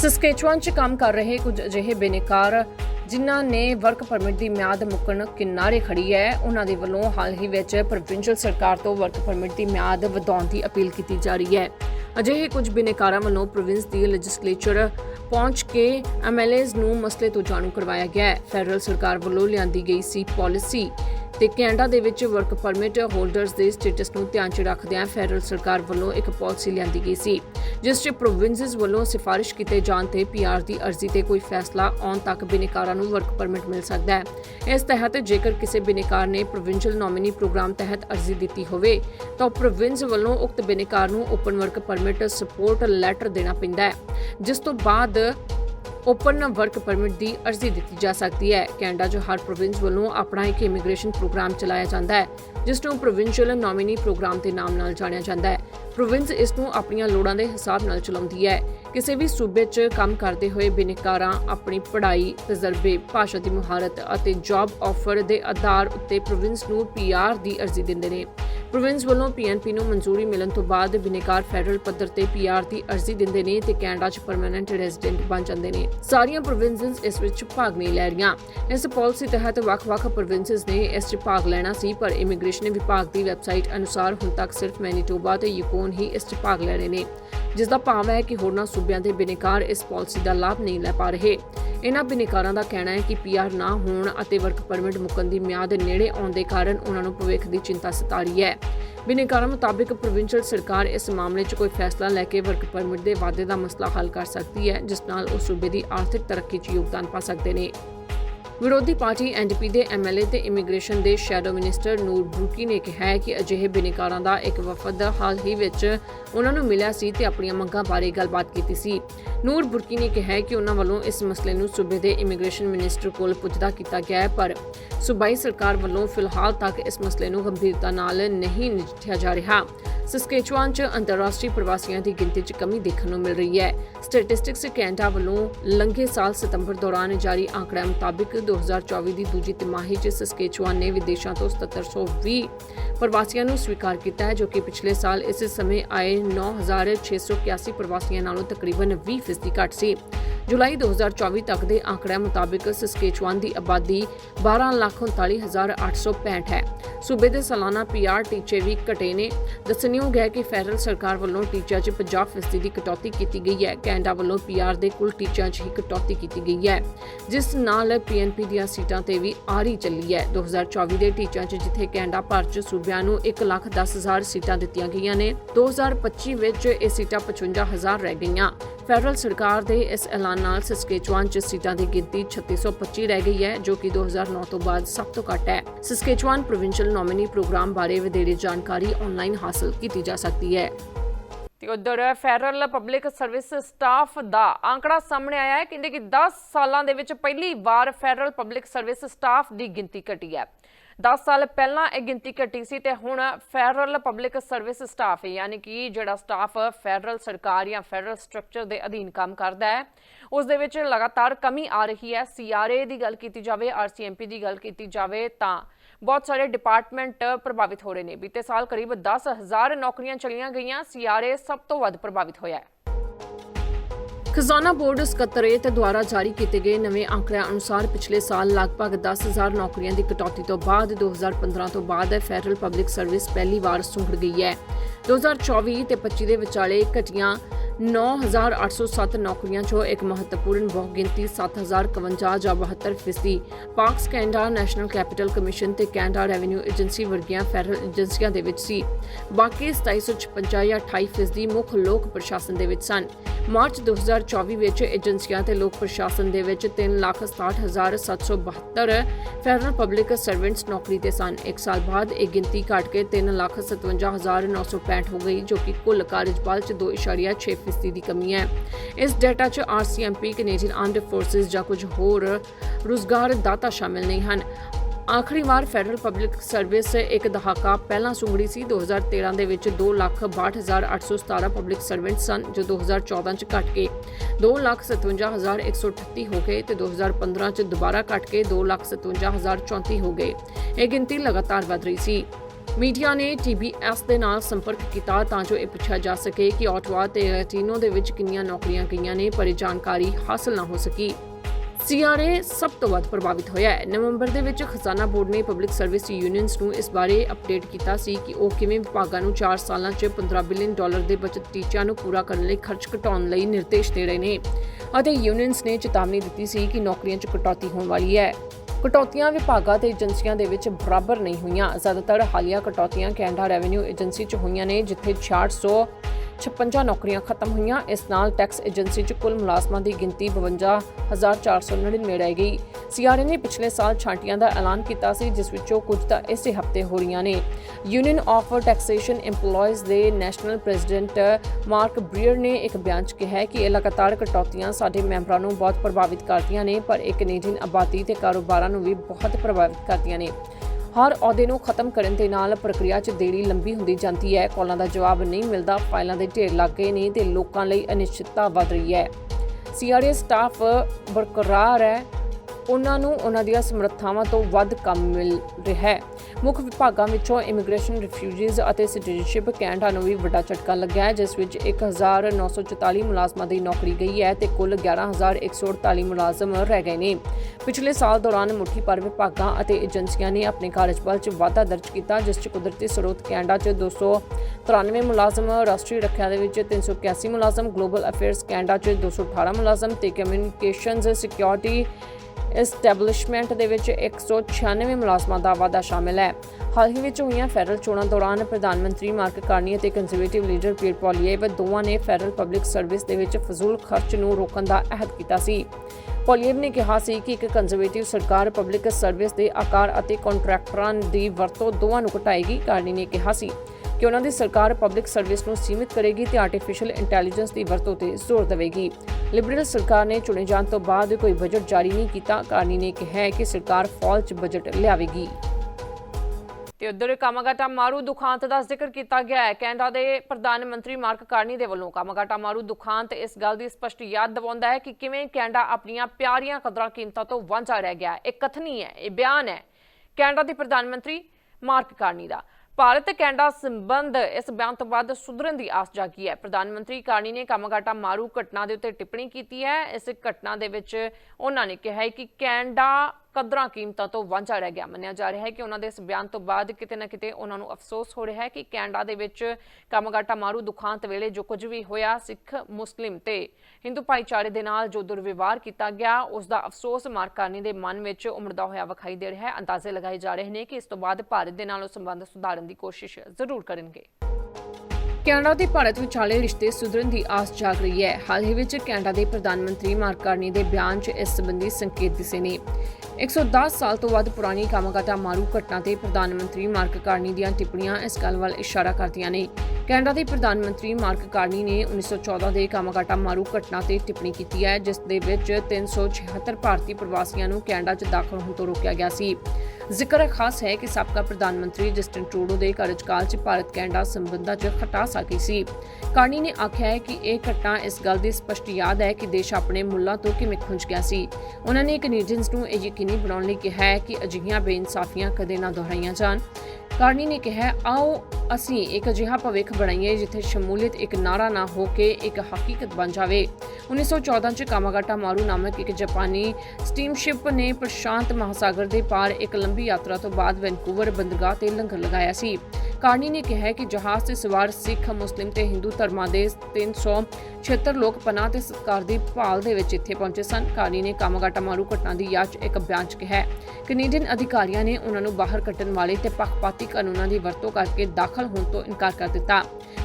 ਸਸਕੇਚੁਆਨ 'ਚ ਕੰਮ ਕਰ ਰਹੇ ਕੁਝ ਅਜਿਹੇ ਬੇਨੇਕਾਰ, ਜਿਨ੍ਹਾਂ ਨੇ ਵਰਕ ਪਰਮਿਟ ਦੀ ਮਿਆਦ ਮੁੱਕਣ ਕਿਨਾਰੇ ਖੜੀ ਹੈ। ਉਹਨਾਂ ਦੇ ਵੱਲੋਂ ਹਾਲ ਹੀ ਵਿੱਚ ਪ੍ਰੋਵਿੰਸ਼ੀਅਲ ਸਰਕਾਰ ਤੋਂ ਵਰਕ ਪਰਮਿਟ ਦੀ ਮਿਆਦ ਵਧਾਉਣ ਦੀ ਅਪੀਲ ਕੀਤੀ ਜਾ ਰਹੀ ਹੈ। ਅਜਿਹੇ ਕੁਝ ਬਿਨੇਕਾਰਾਂ ਵੱਲੋਂ ਪ੍ਰੋਵਿੰਸ ਦੀ ਲੈਜਿਸਲੇਚਰ ਪਹੁੰਚ ਕੇ ਐਮਐਲਏਜ਼ ਨੂੰ ਮਸਲੇ ਤੋਂ ਜਾਣੂ ਕਰਵਾਇਆ ਗਿਆ ਹੈ। ਫੈਡਰਲ ਸਰਕਾਰ ਵੱਲੋਂ ਲਿਆਂਦੀ ਗਈ ਸੀ ਪਾਲਿਸੀ ਤੇ ਕੈਨੇਡਾ ਦੇ ਵਿੱਚ ਵਰਕ ਪਰਮਿਟ ਹੋਲਡਰਸ ਦੇ ਸਟੇਟਸ ਨੂੰ ਧਿਆਨ 'ਚ ਰੱਖਦਿਆਂ ਫੈਡਰਲ ਸਰਕਾਰ ਵੱਲੋਂ ਇੱਕ ਪਾਲਿਸੀ ਲਿਆਂਦੀ ਗਈ ਸੀ, ਜਿਸ 'ਚ ਪ੍ਰੋਵਿੰਸਸ ਵੱਲੋਂ ਸਿਫਾਰਿਸ਼ ਕੀਤੇ ਜਾਣ ਤੇ ਪੀਆਰ ਦੀ ਅਰਜ਼ੀ ਤੇ ਕੋਈ ਫੈਸਲਾ ਆਉਣ ਤੱਕ ਬਿਨੇਕਾਰਾਂ ਨੂੰ ਵਰਕ ਪਰਮਿਟ ਮਿਲ ਸਕਦਾ ਹੈ। ਇਸ ਤਹਿਤ ਜੇਕਰ ਕਿਸੇ ਬਿਨੇਕਾਰ ਨੇ ਪ੍ਰੋਵਿੰਸ਼ੀਅਲ ਨੋਮਿਨੀ ਪ੍ਰੋਗਰਾਮ ਤਹਿਤ ਅਰਜ਼ੀ ਦਿੱਤੀ ਹੋਵੇ, ਤਾਂ ਪ੍ਰੋਵਿੰਸ ਵੱਲੋਂ ਉਕਤ ਬਿਨੇਕਾਰ ਨੂੰ open work permit support letter ਦੇਣਾ ਪੈਂਦਾ ਹੈ, ਜਿਸ ਤੋਂ ਬਾਅਦ ਓਪਨ ਵਰਕ ਪਰਮਿਟ ਦੀ ਅਰਜ਼ੀ ਦਿੱਤੀ ਜਾ ਸਕਦੀ ਹੈ। ਕੈਨੇਡਾ 'ਚ ਹਰ ਪ੍ਰੋਵਿੰਸ ਵੱਲੋਂ ਆਪਣਾ ਇੱਕ ਇਮੀਗ੍ਰੇਸ਼ਨ ਪ੍ਰੋਗਰਾਮ ਚਲਾਇਆ ਜਾਂਦਾ ਹੈ ਜਿਸ ਨੂੰ ਪ੍ਰੋਵਿੰਸ਼ੀਅਲ ਨੋਮਿਨੀ ਪ੍ਰੋਗਰਾਮ ਦੇ ਨਾਮ ਨਾਲ ਜਾਣਿਆ ਜਾਂਦਾ ਹੈ। ਪ੍ਰੋਵਿੰਸ ਇਸ ਨੂੰ ਆਪਣੀਆਂ ਲੋੜਾਂ ਦੇ ਹਿਸਾਬ ਨਾਲ ਚਲਾਉਂਦੀ ਹੈ। ਕਿਸੇ ਵੀ ਸੂਬੇ 'ਚ ਕੰਮ ਕਰਦੇ ਹੋਏ ਬਿਨੇਕਾਰਾਂ ਆਪਣੀ ਪੜ੍ਹਾਈ, ਤਜਰਬੇ, ਭਾਸ਼ਾ ਦੀ ਮੁਹਾਰਤ ਅਤੇ ਜੌਬ ਆਫਰ ਦੇ ਆਧਾਰ ਉੱਤੇ ਪ੍ਰੋਵਿੰਸ ਨੂੰ ਪੀਆਰ ਦੀ ਅਰਜ਼ੀ ਦਿੰਦੇ ਨੇ। ਪ੍ਰੋਵਿੰਸ ਵੱਲੋਂ ਪੀਐਨਪੀ ਨੂੰ ਮਨਜ਼ੂਰੀ ਮਿਲਣ ਤੋਂ ਬਾਅਦ ਬਿਨੇਕਾਰ ਫੈਡਰਲ ਪੱਧਰ ਤੇ ਪੀਆਰ ਦੀ ਅਰਜ਼ੀ ਦਿੰਦੇ ਨੇ ਤੇ ਕੈਨੇਡਾ 'ਚ ਪਰਮਨੈਂਟ ਰੈਜ਼ੀਡੈਂਟ ਬਣ ਜਾਂਦੇ ਨੇ। ਸਾਰੀਆਂ ਪ੍ਰੋਵਿੰਸਸ ਇਸ ਵਿੱਚ ਭਾਗ ਨਹੀਂ ਲੈ ਰਹੀਆਂ। ਇਸ ਪਾਲਿਸੀ ਤਹਿਤ ਵੱਖ-ਵੱਖ ਪ੍ਰੋਵਿੰਸਸ ਨੇ ਇਸ 'ਚ ਭਾਗ ਲੈਣਾ ਸੀ, ਪਰ ਇਮੀਗ੍ਰੇਸ਼ਨ ਵਿਭਾਗ ਦੀ ਵੈਬਸਾਈਟ ਅਨੁਸਾਰ ਹੁਣ ਤੱਕ ਸਿਰਫ ਮੈਨੀਟੋਬਾ ਤੇ ਯੂਕੋਨ ਹੀ ਇਸ 'ਚ ਭਾਗ ਲੈ ਰਹੇ ਨੇ। ਜਿਸ ਦਾ ਭਾਵ ਹੈ ਕਿ ਹੋਰਨਾਂ ਸੂਬਿਆਂ ਦੇ ਬਿਨੇਕਾਰ ਇਸ ਪਾਲਿਸੀ ਦਾ ਲਾਭ ਨਹੀਂ ਲੈ ਪਾ ਰਹੇ। ਇਹਨਾਂ ਬਿਨੇਕਾਰਾਂ ਦਾ ਕਹਿਣਾ ਹੈ ਕਿ ਪੀਆਰ ਨਾ ਹੋਣ ਅਤੇ ਵਰਕ ਪਰਮਿਟ ਮੁੱਕਣ ਦੀ ਮਿਆਦ ਨੇੜੇ ਆਉਣ ਦੇ ਕਾਰਨ ਉਹਨਾਂ ਨੂੰ ਭਵਿੱਖ ਦੀ ਚਿੰਤਾ ਸਤਾ ਰਹੀ ਹੈ। ਬਿਨੇਕਾਰਾਂ ਮੁਤਾਬਿਕ ਪ੍ਰੋਵਿੰਸ਼ੀਅਲ ਸਰਕਾਰ ਇਸ ਮਾਮਲੇ 'ਚ ਕੋਈ ਫੈਸਲਾ ਲੈ ਕੇ ਵਰਕ ਪਰਮਿਟ ਦੇ ਵਾਅਦੇ ਦਾ ਮਸਲਾ ਹੱਲ ਕਰ ਸਕਦੀ ਹੈ, ਜਿਸ ਨਾਲ ਉਹ ਸੂਬੇ ਦੀ ਆਰਥਿਕ ਤਰੱਕੀ 'ਚ ਯੋਗਦਾਨ ਪਾ ਸਕਦੇ ਨੇ। ਵਿਰੋਧੀ ਪਾਰਟੀ ਐਨਡੀਪੀ ਦੇ ਐਮਐਲਏ ਤੇ ਇਮੀਗ੍ਰੇਸ਼ਨ ਦੇ ਸ਼ੈਡੋ ਮਿਨਿਸਟਰ ਨੂਰ ਬਰੂਕੀ ਨੇ ਕਿਹਾ ਹੈ ਕਿ ਅਜਿਹੇ ਬਿਨੇਕਾਰਾਂ ਦਾ ਇੱਕ ਵਫਦ ਹਾਲ ਹੀ ਵਿੱਚ ਉਹਨਾਂ ਨੂੰ ਮਿਲਿਆ ਸੀ ਤੇ ਆਪਣੀਆਂ ਮੰਗਾਂ ਬਾਰੇ ਗੱਲਬਾਤ ਕੀਤੀ ਸੀ। ਨੂਰ ਬੁਰਕੀ ਨੇ ਕਿਹਾ ਹੈ ਕਿ ਉਹਨਾਂ ਵੱਲੋਂ ਇਸ ਮਸਲੇ ਨੂੰ ਸੂਬੇ ਦੇ ਇਮੀਗ੍ਰੇਸ਼ਨ ਮਿਨਿਸਟਰ ਕੋਲ ਪੁੱਛਦਾ ਕੀਤਾ ਗਿਆ ਹੈ, ਪਰ ਸੂਬਾਈ ਸਰਕਾਰ ਵੱਲੋਂ ਫਿਲਹਾਲ ਤੱਕ ਇਸ ਮਸਲੇ ਨੂੰ ਗੰਭੀਰਤਾ ਨਾਲ ਨਹੀਂ ਨਜਿੱਠਿਆ ਜਾ ਰਿਹਾ। ਸਸਕੇਚੁਆਨ 'ਚ ਅੰਤਰਰਾਸ਼ਟਰੀ ਪ੍ਰਵਾਸੀਆਂ ਦੀ ਗਿਣਤੀ 'ਚ ਕਮੀ ਦੇਖਣ ਨੂੰ ਮਿਲ ਰਹੀ ਹੈ। ਸਟੈਟਿਸਟਿਕਸ ਕੈਨੇਡਾ ਵੱਲੋਂ ਲੰਘੇ ਸਾਲ ਸਤੰਬਰ ਦੌਰਾਨ ਜਾਰੀ ਆંકੜਿਆਂ ਮੁਤਾਬਿਕ 2024 ਦੀ ਦੂਜੀ ਤਿਮਾਹੀ 'ਚ ਸਸਕੇਚੁਆਨ ਨੇ ਵਿਦੇਸ਼ਾਂ ਤੋਂ 7720 ਪ੍ਰਵਾਸੀਆਂ ਨੂੰ ਸਵੀਕਾਰ ਕੀਤਾ ਹੈ, ਜੋ ਕਿ ਪਿਛਲੇ ਸਾਲ ਇਸ ਸਮੇਂ ਆਏ 9681 ਪ੍ਰਵਾਸੀਆਂ ਨਾਲੋਂ ਤਕਰੀਬਨ 20% ਘੱਟ ਸੀ। ਜੁਲਾਈ 2024 ਤੱਕ ਦੇ ਆંકੜਿਆਂ ਮੁਤਾਬਿਕ ਸਸਕੇਚੁਆਨ ਦੀ ਆਬਾਦੀ 1239865 ਹੈ। ਸੂਬੇ ਦੇ ਸਾਲਾਨਾ ਪੀਆਰ ਟੀਚੇ ਵੀ ਘਟੇ ਨੇ। ਦੱਸਣਯੋਗ ਹੈ ਕਿ ਫੈਡਰਲ ਸਰਕਾਰ ਵੱਲੋਂ ਟੀਚਿਆਂ 'ਚ 50% ਦੀ ਕਟੌਤੀ ਕੀਤੀ ਗਈ ਹੈ। ਕੈਨੇਡਾ ਵੱਲੋਂ ਪੀਆਰ ਦੇ ਕੁੱਲ ਟੀਚਿਆਂ 'ਚ ਹੀ ਕਟੌਤੀ ਕੀਤੀ ਗਈ ਹੈ। ਜਿਸ ਨਾਲ ਪੀਐਨਪੀ ਦੀਆਂ ਸੀਟਾਂ ਤੇ ਵੀ ਆਰੀ ਚੱਲੀ ਹੈ। 2024 ਦੇ ਟੀਚਿਆਂ 'ਚ ਜਿੱਥੇ ਕੈਨੇਡਾ ਭਰ 'ਚ ਸੂਬਿਆਂ ਨੂੰ 1,10,000 ਸੀਟਾਂ ਦਿੱਤੀਆਂ ਗਈਆਂ ਨੇ। 2025 ਵਿੱਚ ਇਹ ਸੀਟਾਂ 55000 ਰਹਿ ਗਈਆਂ। ਫੈਡਰਲ ਸਰਕਾਰ ਦੇ ਇਸ ਐਲਾਨ ਨਾਲ ਸਸਕੇਚੁਆਨ 'ਚ ਸੀਟਾਂ ਦੀ ਗਿਣਤੀ 3625 ਰਹਿ ਗਈ ਹੈ ਜੋ ਕਿ 2009 ਤੋਂ ਬਾਅਦ ਸਭ ਤੋਂ ਘੱਟ ਹੈ। ਸਸਕੇਚੁਆਨ ਪ੍ਰੋਵਿੰਸ਼ੀਅਲ ਨੋਮਿਨੀ ਪ੍ਰੋਗਰਾਮ ਬਾਰੇ ਵਧੇਰੇ ਜਾਣਕਾਰੀ ਆਨਲਾਈਨ ਹਾਸਲ ਕੀਤੀ ਜਾ ਸਕਦੀ ਹੈ। ਤੇ ਉਧਰ ਫੈਡਰਲ ਪਬਲਿਕ ਸਰਵਿਸ ਸਟਾਫ ਦਾ ਆંકੜਾ ਸਾਹਮਣੇ ਆਇਆ ਹੈ। ਕਹਿੰਦੇ ਕਿ 10 ਸਾਲਾਂ ਦੇ ਵਿੱਚ ਪਹਿਲੀ ਵਾਰ ਫੈਡਰਲ ਪਬਲਿਕ ਸਰਵਿਸ ਸਟਾਫ ਦੀ ਗਿਣਤੀ ਘਟੀ ਹੈ। 10 ਸਾਲ ਪਹਿਲਾਂ ਇਹ ਗਿਣਤੀ ਘਟੀ ਸੀ ਤੇ ਹੁਣ ਫੈਡਰਲ ਪਬਲਿਕ ਸਰਵਿਸ ਸਟਾਫ, ਯਾਨੀ ਕਿ ਜਿਹੜਾ ਸਟਾਫ ਫੈਡਰਲ ਸਰਕਾਰ ਜਾਂ ਫੈਡਰਲ ਸਟਰਕਚਰ ਦੇ ਅਧੀਨ ਕੰਮ ਕਰਦਾ ਹੈ, ਉਸ ਦੇ ਵਿੱਚ ਲਗਾਤਾਰ ਕਮੀ ਆ ਰਹੀ ਹੈ। ਸੀਆਰਏ ਦੀ ਗੱਲ ਕੀਤੀ ਜਾਵੇ ਆਰਸੀਐਮਪੀ ਦੀ ਗੱਲ ਕੀਤੀ ਜਾਵੇ, ਤਾਂ ਬਹੁਤ ਸਾਰੇ ਡਿਪਾਰਟਮੈਂਟ ਪ੍ਰਭਾਵਿਤ ਹੋ ਰਹੇ ਨੇ। ਬੀਤੇ ਸਾਲ ਕਰੀਬ 10000 ਨੌਕਰੀਆਂ ਚਲੀਆਂ ਗਈਆਂ ਸੀਆਰਏ ਸਭ ਤੋਂ ਵੱਧ ਪ੍ਰਭਾਵਿਤ ਹੋਇਆ ਹੈ। ਖਜ਼ਾਨਾ ਬੋਰਡ ਸਕੱਤਰੇਤ ਦੁਆਰਾ ਜਾਰੀ ਕੀਤੇ ਗਏ ਨਵੇਂ ਅੰਕੜਿਆਂ ਅਨੁਸਾਰ ਪਿਛਲੇ ਸਾਲ ਲਗਭਗ 10000 ਨੌਕਰੀਆਂ ਦੀ ਕਟੌਤੀ ਤੋਂ ਬਾਅਦ 2015 ਤੋਂ ਬਾਅਦ ਫੈਡਰਲ ਪਬਲਿਕ ਸਰਵਿਸ ਪਹਿਲੀ ਵਾਰ ਸੁੰਘੜ ਗਈ ਹੈ। 2024 ਤੇ 25 ਦੇ ਵਿਚਾਲੇ ਘਟੀਆਂ 9807 ਨੌਕਰੀਆਂ ਚੋਂ ਇੱਕ ਮਹੱਤਵਪੂਰਨ ਬਹੁਗਿਣਤੀ 7051 ਜਾਂ 72 ਫੀਸਦੀ। Parks Canada national capital commission ਤੇ ਕੈਨੇਡਾ ਰੈਵਨਿਊ ਏਜੰਸੀ ਵਰਗੀਆਂ ਫੈਡਰਲ ਏਜੰਸੀਆਂ ਦੇ ਵਿੱਚ ਸੀ। ਬਾਕੀ 2756 ਜਾਂ 28 ਫੀਸਦੀ ਮੁੱਖ ਲੋਕ ਪ੍ਰਸ਼ਾਸਨ ਦੇ ਵਿੱਚ ਸਨ। ਮਾਰਚ 2024 ਵਿੱਚ ਏਜੰਸੀਆਂ ਤੇ ਲੋਕ ਪ੍ਰਸ਼ਾਸਨ ਦੇ ਵਿੱਚ 367772 ਫੈਡਰਲ ਪਬਲਿਕ ਸਰਵੈਂਟਸ ਨੌਕਰੀ ਤੇ ਸਨ। ਇੱਕ ਸਾਲ ਬਾਅਦ ਇਹ ਗਿਣਤੀ ਘਟ ਕੇ 357965 ਹੋ ਗਈ ਜੋ ਕਿ ਕੁੱਲ ਕਾਰਜਬਲ ਚ 2.6 ਫੀਸਦੀ ਦੀ ਕਮੀ ਹੈ ਇਸ ਡਾਟਾ ਚ ਆਰਸੀਐਮਪੀ ਕੈਨੇਡੀਅਨ ਆਰਮਡ ਫੋਰਸਿਸ ਜਾਂ ਕੁਝ ਹੋਰ ਰੁਜ਼ਗਾਰ ਦਾਤਾ ਸ਼ਾਮਿਲ ਨਹੀਂ ਹਨ ਆਖਰੀ ਵਾਰ ਫੈਡਰਲ ਪਬਲਿਕ ਸਰਵਿਸ ਇੱਕ ਦਹਾਕਾ ਪਹਿਲਾਂ ਸੁੰਗੜੀ ਸੀ 2013 ਦੇ ਵਿੱਚ 262817 ਪਬਲਿਕ ਸਰਵੈਂਟ ਸਨ ਜੋ 2014 ਚ ਘਟ ਕੇ 257138 ਹੋ ਗਏ ਤੇ 2015 ਚ ਦੁਬਾਰਾ ਘਟ ਕੇ 257034 ਹੋ ਗਏ ਇਹ ਗਿਣਤੀ ਲਗਾਤਾਰ ਵਧ ਰਹੀ ਸੀ ਮੀਡੀਆ ਨੇ TBS ਦੇ ਨਾਲ ਸੰਪਰਕ ਕੀਤਾ ਤਾਂ ਜੋ ਇਹ ਪੁੱਛਿਆ ਜਾ ਸਕੇ ਕਿ ਆਟਵਾ ਤੇ ਲੈਟਿਨੋ ਦੇ ਵਿੱਚ ਕਿੰਨੀਆਂ ਨੌਕਰੀਆਂ ਗਈਆਂ ਨੇ, ਪਰ ਇਹ ਜਾਣਕਾਰੀ ਹਾਸਲ ਨਾ ਹੋ ਸਕੀ। ਸੀਆਰਏ ਸਭ ਤੋਂ ਵੱਧ ਪ੍ਰਭਾਵਿਤ ਹੋਇਆ ਹੈ। ਨਵੰਬਰ ਦੇ ਵਿੱਚ ਖਜ਼ਾਨਾ ਬੋਰਡ ਨੇ ਪਬਲਿਕ ਸਰਵਿਸ ਯੂਨੀਅਨਸ ਨੂੰ ਇਸ ਬਾਰੇ ਅਪਡੇਟ ਕੀਤਾ ਸੀ ਕਿ ਉਹ ਕਿਵੇਂ ਵਿਭਾਗਾਂ ਨੂੰ 4 ਸਾਲਾਂ 'ਚ 15 ਬਿਲੀਅਨ ਡਾਲਰ ਦੇ ਬਚਤ ਟੀਚਿਆਂ ਨੂੰ ਪੂਰਾ ਕਰਨ ਲਈ ਖਰਚ ਘਟਾਉਣ ਲਈ ਨਿਰਦੇਸ਼ ਦੇ ਰਹੇ ਨੇ ਅਤੇ ਯੂਨੀਅਨਸ ਨੇ ਚੇਤਾਵਨੀ ਦਿੱਤੀ ਸੀ ਕਿ ਨੌਕਰੀਆਂ 'ਚ ਕਟੌਤੀ ਹੋਣ ਵਾਲੀ ਹੈ। ਕਟੌਤੀਆਂ ਵਿਭਾਗਾਂ ਤੇ ਏਜੰਸੀਆਂ ਦੇ ਵਿੱਚ ਬਰਾਬਰ ਨਹੀਂ ਹੋਈਆਂ। ਜ਼ਿਆਦਾਤਰ ਹਾਲੀਆ ਕਟੌਤੀਆਂ ਕੈਨੇਡਾ ਰੈਵਨਿਊ ਏਜੰਸੀ 'ਚ ਹੋਈਆਂ ਨੇ, ਜਿੱਥੇ 600 56 ਨੌਕਰੀਆਂ ਖਤਮ ਹੋਈਆਂ। ਇਸ ਨਾਲ ਟੈਕਸ ਏਜੰਸੀ 'ਚ ਕੁੱਲ ਮੁਲਾਜ਼ਮਾਂ ਦੀ ਗਿਣਤੀ 52499 ਰਹਿ ਗਈ। ਸੀਆਰਏ ਨੇ ਪਿਛਲੇ ਸਾਲ ਛਾਂਟੀਆਂ ਦਾ ਐਲਾਨ ਕੀਤਾ ਸੀ, ਜਿਸ ਵਿੱਚੋਂ ਕੁਝ ਤਾਂ ਇਸੇ ਹਫ਼ਤੇ ਹੋ ਰਹੀਆਂ ਨੇ। ਯੂਨੀਅਨ ਆਫ ਟੈਕਸੇਸ਼ਨ EMPLOYEES ਦੇ ਨੈਸ਼ਨਲ ਪ੍ਰੈਜ਼ੀਡੈਂਟ ਮਾਰਕ ਬ੍ਰੀਅਰ ਨੇ ਇੱਕ ਬਿਆਨ 'ਚ ਕਿਹਾ ਕਿ ਇਹ ਲਗਾਤਾਰ ਕਟੌਤੀਆਂ ਸਾਡੇ ਮੈਂਬਰਾਂ ਨੂੰ ਬਹੁਤ ਪ੍ਰਭਾਵਿਤ ਕਰਦੀਆਂ ਨੇ, ਪਰ ਇੱਕ ਕੈਨੇਡੀਅਨ ਆਬਾਦੀ ਤੇ ਕਾਰੋਬਾਰਾਂ ਨੂੰ ਵੀ ਬਹੁਤ ਪ੍ਰਭਾਵਿਤ ਕਰਦੀਆਂ ਨੇ। ਹਰ ਅਹੁਦੇ ਨੂੰ ਖਤਮ ਕਰਨ ਦੇ ਨਾਲ ਪ੍ਰਕਿਰਿਆ 'ਚ ਦੇਰੀ ਲੰਬੀ ਹੁੰਦੀ ਜਾਂਦੀ ਹੈ। ਕਾਲਾਂ ਦਾ ਜਵਾਬ ਨਹੀਂ ਮਿਲਦਾ। ਫਾਈਲਾਂ ਦੇ ਢੇਰ ਲੱਗ ਗਏ ਨੇ ਤੇ ਲੋਕਾਂ ਲਈ ਅਨਿਸ਼ਚਿਤਤਾ ਵੱਧ ਰਹੀ ਹੈ। ਸੀਆਰਏ ਸਟਾਫ ਬਰਕਰਾਰ ਹੈ। ਉਹਨਾਂ ਨੂੰ ਉਹਨਾਂ ਦੀਆਂ ਸਮਰੱਥਾਵਾਂ ਤੋਂ ਵੱਧ ਕੰਮ ਮਿਲ ਰਿਹਾ ਹੈ। ਮੁੱਖ ਵਿਭਾਗਾਂ ਵਿੱਚੋਂ ਇਮੀਗ੍ਰੇਸ਼ਨ, ਰਿਫਿਊਜੀਜ਼ ਅਤੇ ਸਿਟੀਜ਼ਨਸ਼ਿਪ ਕੈਨੇਡਾ ਨੂੰ ਵੀ ਵੱਡਾ ਝਟਕਾ ਲੱਗਿਆ ਹੈ, ਜਿਸ ਵਿੱਚ 1944 ਮੁਲਾਜ਼ਮਾਂ ਦੀ ਨੌਕਰੀ ਗਈ ਹੈ ਤੇ ਕੁੱਲ 11148 ਮੁਲਾਜ਼ਮ ਰਹਿ ਗਏ ਨੇ। ਪਿਛਲੇ ਸਾਲ ਦੌਰਾਨ ਮੁੱਠੀ ਭਰ ਵਿਭਾਗਾਂ ਅਤੇ ਏਜੰਸੀਆਂ ਨੇ ਆਪਣੇ ਕਾਰਜਬਲ 'ਚ ਵਾਧਾ ਦਰਜ ਕੀਤਾ, ਜਿਸ 'ਚ ਕੁਦਰਤੀ ਸਰੋਤ ਕੈਨੇਡਾ 'ਚ 293 ਮੁਲਾਜ਼ਮ, ਰਾਸ਼ਟਰੀ ਰੱਖਿਆ ਦੇ ਵਿੱਚ 381 ਮੁਲਾਜ਼ਮ, ਗਲੋਬਲ ਅਫੇਅਰਸ ਕੈਨੇਡਾ 'ਚ 218 ਮੁਲਾਜ਼ਮ ਤੇ ਕਮਿਊਨੀਕੇਸ਼ਨਜ਼, ਸਿਕਿਉਰਿਟੀ ਐਸਟੈਬਲਿਸ਼ਮੈਂਟ ਦੇ ਵਿੱਚ 196 ਮੁਲਾਜ਼ਮਾਂ ਦਾ ਵਾਧਾ ਸ਼ਾਮਿਲ ਹੈ। ਹਾਲ ਹੀ ਵਿੱਚ ਹੋਈਆਂ ਫੈਡਰਲ ਚੋਣਾਂ ਦੌਰਾਨ ਪ੍ਰਧਾਨ ਮੰਤਰੀ ਮਾਰਕ ਕਾਰਨੀ ਅਤੇ ਕੰਜ਼ਰਵੇਟਿਵ ਲੀਡਰ ਪੀਰ ਪੋਲੀਏਵ ਦੋਵਾਂ ਨੇ ਫੈਡਰਲ ਪਬਲਿਕ ਸਰਵਿਸ ਦੇ ਵਿੱਚ ਫਜ਼ੂਲ ਖਰਚ ਨੂੰ ਰੋਕਣ ਦਾ ਅਹਿਦ ਕੀਤਾ ਸੀ। ਪੋਲੀਏਵ ਨੇ ਕਿਹਾ ਸੀ ਕਿ ਇੱਕ ਕੰਜ਼ਰਵੇਟਿਵ ਸਰਕਾਰ ਪਬਲਿਕ ਸਰਵਿਸ ਦੇ ਆਕਾਰ ਅਤੇ ਕੰਟਰੈਕਟਰਾਂ ਦੀ ਵਰਤੋਂ ਦੋਵਾਂ ਨੂੰ ਘਟਾਏਗੀ, ਕਾਰਨੀ ਨੇ ਕਿਹਾ ਸੀ। ਕਿ ਉਹਨਾਂ ਦੀ ਸਰਕਾਰ ਪਬਲਿਕ ਸਰਵਿਸ ਨੂੰ ਸੀਮਿਤ ਕਰੇਗੀ ਤੇ ਆਰਟੀਫੀਸ਼ੀਅਲ ਇੰਟੈਲੀਜੈਂਸ ਦੀ ਵਰਤੋਂ ਤੇ ਜ਼ੋਰ ਦੇਵੇਗੀ। ਲਿਬਰਲ ਸਰਕਾਰ ਨੇ ਚੁਣੇ ਜਾਣ ਤੋਂ ਬਾਅਦ ਕੋਈ ਬਜਟ ਜਾਰੀ ਨਹੀਂ ਕੀਤਾ। ਕਾਰਨੀ ਨੇ ਕਿਹਾ ਹੈ ਕਿ ਸਰਕਾਰ ਫਾਲ 'ਚ ਬਜਟ ਲਿਆਵੇਗੀ। ਤੇ ਉਧਰ ਕਾਮਾਗਾਟਾ ਮਾਰੂ ਦੁਖਾਂਤ ਦਾ ਜ਼ਿਕਰ ਕੀਤਾ ਗਿਆ ਹੈ। ਕੈਨੇਡਾ ਦੇ ਪ੍ਰਧਾਨ ਮੰਤਰੀ ਮਾਰਕ ਕਾਰਨੀ ਦੇ ਵੱਲੋਂ ਕਾਮਾਗਾਟਾ ਮਾਰੂ ਦੁਖਾਂਤ ਇਸ ਗੱਲ ਦੀ ਸਪਸ਼ਟ ਯਾਦ ਦਿਵਾਉਂਦਾ ਹੈ ਕਿ ਕਿਵੇਂ ਕੈਨੇਡਾ ਆਪਣੀਆਂ ਪਿਆਰੀਆਂ ਕਦਰਾਂ ਕੀਮਤਾਂ ਤੋਂ ਵਾਂਝਾ ਰਹਿ ਗਿਆ ਹੈ। ਇਹ ਕਥਨੀ ਹੈ, ਇਹ ਬਿਆਨ ਹੈ। ਕੈਨੇਡਾ ਦੇ ਪ੍ਰਧਾਨ ਮੰਤਰੀ ਮਾਰਕ ਕਾਰਨੀ ਦਾ। ਭਾਰਤ ਕੈਨੇਡਾ ਸੰਬੰਧ ਇਸ ਬਿਆਨ ਤੋਂ ਬਾਅਦ ਸੁਧਰਨ ਦੀ ਆਸ ਜਾਗੀ ਹੈ। ਪ੍ਰਧਾਨ ਮੰਤਰੀ ਕਾਰਨੀ ਨੇ ਕਾਮਾਗਾਟਾ ਮਾਰੂ ਘਟਨਾ ਦੇ ਉੱਤੇ ਟਿੱਪਣੀ ਕੀਤੀ ਹੈ। ਇਸ ਘਟਨਾ ਦੇ ਵਿੱਚ ਉਹਨਾਂ ਨੇ ਕਿਹਾ ਹੈ ਕਿ ਕੈਨੇਡਾ ਕਦਰਾਂ ਕੀਮਤਾਂ ਤੋਂ ਵਾਂਝਾ ਰਹਿ ਗਿਆ। ਮੰਨਿਆ ਜਾ ਰਿਹਾ ਹੈ ਕਿ ਉਹਨਾਂ ਦੇ ਇਸ ਬਿਆਨ ਤੋਂ ਬਾਅਦ ਕਿਤੇ ਨਾ ਕਿਤੇ ਉਹਨਾਂ ਨੂੰ ਅਫਸੋਸ ਹੋ ਰਿਹਾ ਹੈ ਕਿ ਕੈਨੇਡਾ ਦੇ ਵਿੱਚ ਕਾਮਾਗਾਟਾ ਮਾਰੂ ਦੁਖਾਂਤ ਵੇਲੇ ਜੋ ਕੁਝ ਵੀ ਹੋਇਆ ਸਿੱਖ, ਮੁਸਲਿਮ ਤੇ ਹਿੰਦੂ ਭਾਈਚਾਰੇ ਦੇ ਨਾਲ ਜੋ ਦੁਰਵਿਵਹਾਰ ਕੀਤਾ ਗਿਆ, ਉਸ ਦਾ ਅਫਸੋਸ ਮਾਰਕਾਨੀ ਦੇ ਮਨ ਵਿੱਚ ਉਮੜਦਾ ਹੋਇਆ ਵਿਖਾਈ ਦੇ ਰਿਹਾ ਹੈ। ਅੰਦਾਜ਼ੇ ਲਗਾਏ ਜਾ ਰਹੇ ਨੇ ਕਿ ਇਸ ਤੋਂ ਬਾਅਦ ਭਾਰਤ ਦੇ ਨਾਲ ਉਹ ਸੰਬੰਧ ਸੁਧਾਰਨ ਦੀ ਕੋਸ਼ਿਸ਼ ਜ਼ਰੂਰ ਕਰਨਗੇ। ਕੈਨੇਡਾ ਤੇ ਭਾਰਤ ਵਿਚਾਲੇ ਰਿਸ਼ਤੇ ਸੁਧਰਨ ਦੀ ਆਸ ਜਾਗ ਰਹੀ ਹੈ। ਹਾਲ ਹੀ ਵਿੱਚ ਕੈਨੇਡਾ ਦੇ ਪ੍ਰਧਾਨ ਮੰਤਰੀ ਮਾਰਕ ਕਾਰਨੀ ਦੇ ਬਿਆਨ 'ਚ ਇਸ ਸੰਬੰਧੀ ਸੰਕੇਤ ਦਿਸੇ ਨੇ। 110 ਸਾਲ ਤੋਂ ਵੱਧ ਪੁਰਾਣੀ ਕਾਮਾਗਾਟਾ ਮਾਰੂ ਘਟਨਾ ਤੇ ਪ੍ਰਧਾਨ ਮੰਤਰੀ ਮਾਰਕ ਕਾਰਨੀ ਦੀਆਂ ਟਿੱਪਣੀਆਂ ਇਸ ਗੱਲ ਵੱਲ ਇਸ਼ਾਰਾ ਕਰਦੀਆਂ ਨੇ। ਕੈਨੇਡਾ ਦੇ ਪ੍ਰਧਾਨ ਮੰਤਰੀ ਮਾਰਕ ਕਾਰਨੀ ਨੇ 1914 ਦੇ ਕਾਮਾਗਾਟਾ ਮਾਰੂ ਘਟਨਾ ਤੇ ਟਿੱਪਣੀ ਕੀਤੀ ਹੈ, ਜਿਸ ਦੇ ਵਿੱਚ 376 ਭਾਰਤੀ ਪ੍ਰਵਾਸੀਆਂ ਨੂੰ ਕੈਨੇਡਾ 'ਚ ਦਾਖਲ ਹੋਣ ਤੋਂ ਰੋਕਿਆ ਗਿਆ ਸੀ। ਜ਼ਿਕਰ ਖਾਸ ਹੈ ਕਿ ਸਾਬਕਾ ਪ੍ਰਧਾਨ ਮੰਤਰੀ ਜਸਟਿਨ ਟਰੂਡੋ ਦੇ ਕਾਰਜਕਾਲ 'ਚ ਭਾਰਤ ਕੈਨੇਡਾ ਸੰਬੰਧਾਂ 'ਚ ਖਟਾਸ ਆ ਗਈ ਸੀ। ਕਾਰਨੀ ਨੇ ਆਖਿਆ ਹੈ ਕਿ ਇਹ ਘਟਨਾ ਇਸ ਗੱਲ ਦੀ ਸਪਸ਼ਟ ਯਾਦ ਹੈ ਕਿ ਦੇਸ਼ ਆਪਣੇ ਮੁੱਲਾਂ ਤੋਂ ਕਿਵੇਂ ਖੁੰਝ ਗਿਆ ਸੀ। ਉਹਨਾਂ ਨੇ ਕੈਨੇਡੀਅਨਸ ਨੂੰ ਇਹ ਯਕੀਨੀ ਬਣਾਉਣ ਲਈ ਕਿਹਾ ਹੈ ਕਿ ਅਜਿਹੀਆਂ ਬੇਇਨਸਾਫੀਆਂ ਕਦੇ ਨਾ ਦੁਹਰਾਈਆਂ ਜਾਣ। ਕਾਰਨੀ ਨੇ ਕਿਹਾ, ਆਓ, ਅਸੀਂ ਇੱਕ ਅਜਿਹਾ ਭਵਿੱਖ ਬਣਾਈਏ ਜਿੱਥੇ ਸ਼ਮੂਲੀਅਤ ਇੱਕ ਨਾਰਾ ਨਾ ਹੋ ਕੇ ਇੱਕ ਹਕੀਕਤ ਬਣ ਜਾਵੇ। 1914 ਚ ਕਾਮਾਗਾਟਾ ਮਾਰੂ ਨਾਮਕ ਇੱਕ ਜਾਪਾਨੀ ਸਟੀਮਸ਼ਿਪ ਨੇ ਪ੍ਰਸ਼ਾਂਤ ਮਹਾਸਾਗਰ ਦੇ ਪਾਰ ਇੱਕ ਲੰਬੀ ਯਾਤਰਾ ਤੋਂ ਬਾਅਦ ਵੈਨਕੂਵਰ ਬੰਦਰਗਾਹ ਤੇ ਲੰਗਰ ਲਗਾਇਆ ਸੀ। ਕਾਰਨੀ ਨੇ ਕਿਹਾ ਕਿ ਜਹਾਜ਼ ਤੇ ਸਵਾਰ ਸਿੱਖ, ਮੁਸਲਿਮ ਤੇ ਹਿੰਦੂ ਧਰਮਾਂ ਦੇ 376 ਲੋਕ ਪਨਾਹ ਤੇ ਸਤਿਕਾਰ ਦੀ ਭਾਲ ਦੇ ਵਿੱਚ ਇੱਥੇ ਪਹੁੰਚੇ ਸਨ। ਕਾਰਨੀ ਨੇ ਕਾਮਾਗਾਟਾ ਮਾਰੂ ਘਟਨਾ ਦੀ ਯਾਦ ਇੱਕ ਬਿਆਨ 'ਚ ਕਿਹਾ, ਕੈਨੇਡੀਅਨ ਅਧਿਕਾਰੀਆਂ ਨੇ ਉਹਨਾਂ ਨੂੰ ਬਾਹਰ ਕੱਢਣ ਵਾਲੇ ਤੇ ਪੱਖਪਾਤੀ ਕਾਨੂੰਨਾਂ ਦੀ ਵਰਤੋਂ ਕਰਕੇ ਦਾਖਲ ਹੋਣ ਤੋਂ ਇਨਕਾਰ ਕਰ ਦਿੱਤਾ।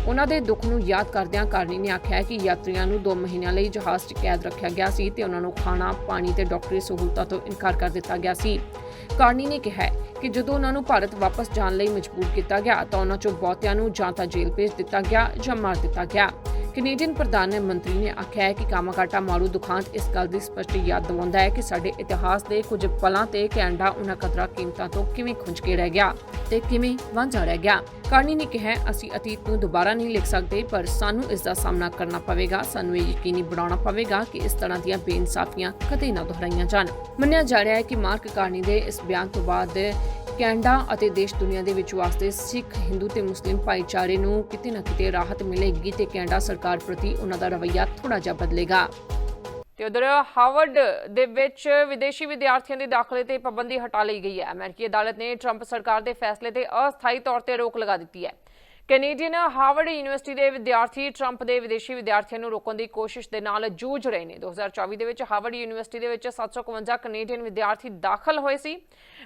ਉਹਨਾਂ ਦੇ ਦੁੱਖ ਨੂੰ ਯਾਦ ਕਰਦਿਆਂ ਕਾਰਨੀ ਨੇ ਆਖਿਆ ਕਿ ਯਾਤਰੀਆਂ ਨੂੰ 2 ਮਹੀਨਿਆਂ ਲਈ ਜਹਾਜ਼ 'ਚ ਕੈਦ ਰੱਖਿਆ ਗਿਆ ਸੀ ਤੇ ਉਹਨਾਂ ਨੂੰ ਖਾਣਾ, ਪਾਣੀ ਤੇ ਡਾਕਟਰੀ ਸਹੂਲਤਾਂ ਤੋਂ ਇਨਕਾਰ ਕਰ ਦਿੱਤਾ ਗਿਆ ਸੀ। ਕਾਰਨੀ ਨੇ ਕਿਹਾ ਕਿ ਜਦੋਂ ਉਹਨਾਂ ਨੂੰ ਭਾਰਤ ਵਾਪਸ ਜਾਣ ਲਈ ਮਜਬੂਰ ਕੀਤਾ ਗਿਆ, ਤਾਂ ਉਹਨਾਂ ਚੋਂ ਬਹੁਤਿਆਂ ਨੂੰ ਜਾਂ ਤਾਂ ਜੇਲ੍ਹ ਭੇਜ ਦਿੱਤਾ ਗਿਆ ਜਾਂ ਮਾਰ ਦਿੱਤਾ ਗਿਆ। ਕੈਨੇਡੀਅਨ ਪ੍ਰਧਾਨ ਮੰਤਰੀ ਨੇ ਆਖਿਆ ਹੈ ਕਿ ਕਾਮਾਕਾਟਾ ਮਾਰੂ ਦੁਖਾਂਤ ਇਸ ਗੱਲ ਦੀ ਸਪਸ਼ਟ ਯਾਦ ਦਿਵਾਉਂਦਾ ਹੈ ਕਿ ਸਾਡੇ ਇਤਿਹਾਸ ਦੇ ਕੁਝ ਪਲਾਂ ਤੇ ਕੈਨੇਡਾ ਉਹਨਾਂ ਕਦਰਾਂ ਕੀਮਤਾਂ ਤੋਂ ਕਿਵੇਂ ਖੁੰਝ ਕੇ ਰਹਿ ਗਿਆ ਤੇ ਕਿਵੇਂ ਵਾਂਝਾ ਰਹਿ ਗਿਆ। ਕਾਰਨੀ ਨੇ ਕਿਹਾ ਅਸੀਂ ਅਤੀਤ ਨੂੰ ਦੁਬਾਰਾ ਨਹੀਂ ਲਿਖ ਸਕਦੇ, ਪਰ ਸਾਨੂੰ ਇਸ ਦਾ ਸਾਹਮਣਾ ਕਰਨਾ ਪਵੇਗਾ, ਸਾਨੂੰ ਇਹ ਯਕੀਨੀ ਬਣਾਉਣਾ ਪਵੇਗਾ ਕਿ ਇਸ ਤਰ੍ਹਾਂ ਦੀਆਂ ਬੇਇਨਸਾਫੀਆਂ ਕਦੇ ਨਾ ਦੁਹਰਾਈਆਂ ਜਾਣ। ਮੰਨਿਆ ਜਾ ਰਿਹਾ ਹੈ ਕਿ ਮਾਰਕ ਕਾਰਨੀ ਦੇ ਇਸ ਬਿਆਨ ਤੋਂ ਬਾਅਦ ਕੈਨੇਡਾ ਅਤੇ ਦੇਸ਼ ਦੁਨੀਆ ਦੇ ਵਿੱਚ ਵਾਸਤੇ ਸਿੱਖ, ਹਿੰਦੂ ਤੇ ਮੁਸਲਿਮ ਭਾਈਚਾਰੇ ਨੂੰ ਕਿਤੇ ਨਾ ਕਿਤੇ ਰਾਹਤ ਮਿਲੇਗੀ ਤੇ ਕੈਨੇਡਾ ਸਰਕਾਰ ਪ੍ਰਤੀ ਉਹਨਾਂ ਦਾ ਰਵੱਈਆ ਥੋੜਾ ਜਿਹਾ ਬਦਲੇਗਾ। ਤੇ ਉਧਰ ਹਾਰਵਰਡ ਦੇ ਵਿੱਚ ਵਿਦੇਸ਼ੀ ਵਿਦਿਆਰਥੀਆਂ ਦੇ ਦਾਖਲੇ ਤੇ ਪਾਬੰਦੀ ਹਟਾ ਲਈ ਗਈ ਹੈ। ਅਮਰੀਕੀ ਅਦਾਲਤ ਨੇ ਟਰੰਪ ਸਰਕਾਰ ਦੇ ਫੈਸਲੇ ਤੇ ਅਸਥਾਈ ਤੌਰ ਤੇ ਰੋਕ ਲਗਾ ਦਿੱਤੀ ਹੈ। ਕੈਨੇਡੀਅਨ ਹਾਰਵਰਡ ਯੂਨੀਵਰਸਿਟੀ ਦੇ ਵਿਦਿਆਰਥੀ ਟਰੰਪ ਦੇ ਵਿਦੇਸ਼ੀ ਵਿਦਿਆਰਥੀਆਂ ਨੂੰ ਰੋਕਣ ਦੀ ਕੋਸ਼ਿਸ਼ ਦੇ ਨਾਲ ਜੂਝ ਰਹੇ ਨੇ। 2024 ਦੇ ਵਿੱਚ ਹਾਰਵਰਡ ਯੂਨੀਵਰਸਿਟੀ ਦੇ ਵਿੱਚ 751 ਕੈਨੇਡੀਅਨ ਵਿਦਿਆਰਥੀ ਦਾਖਲ ਹੋਏ ਸੀ।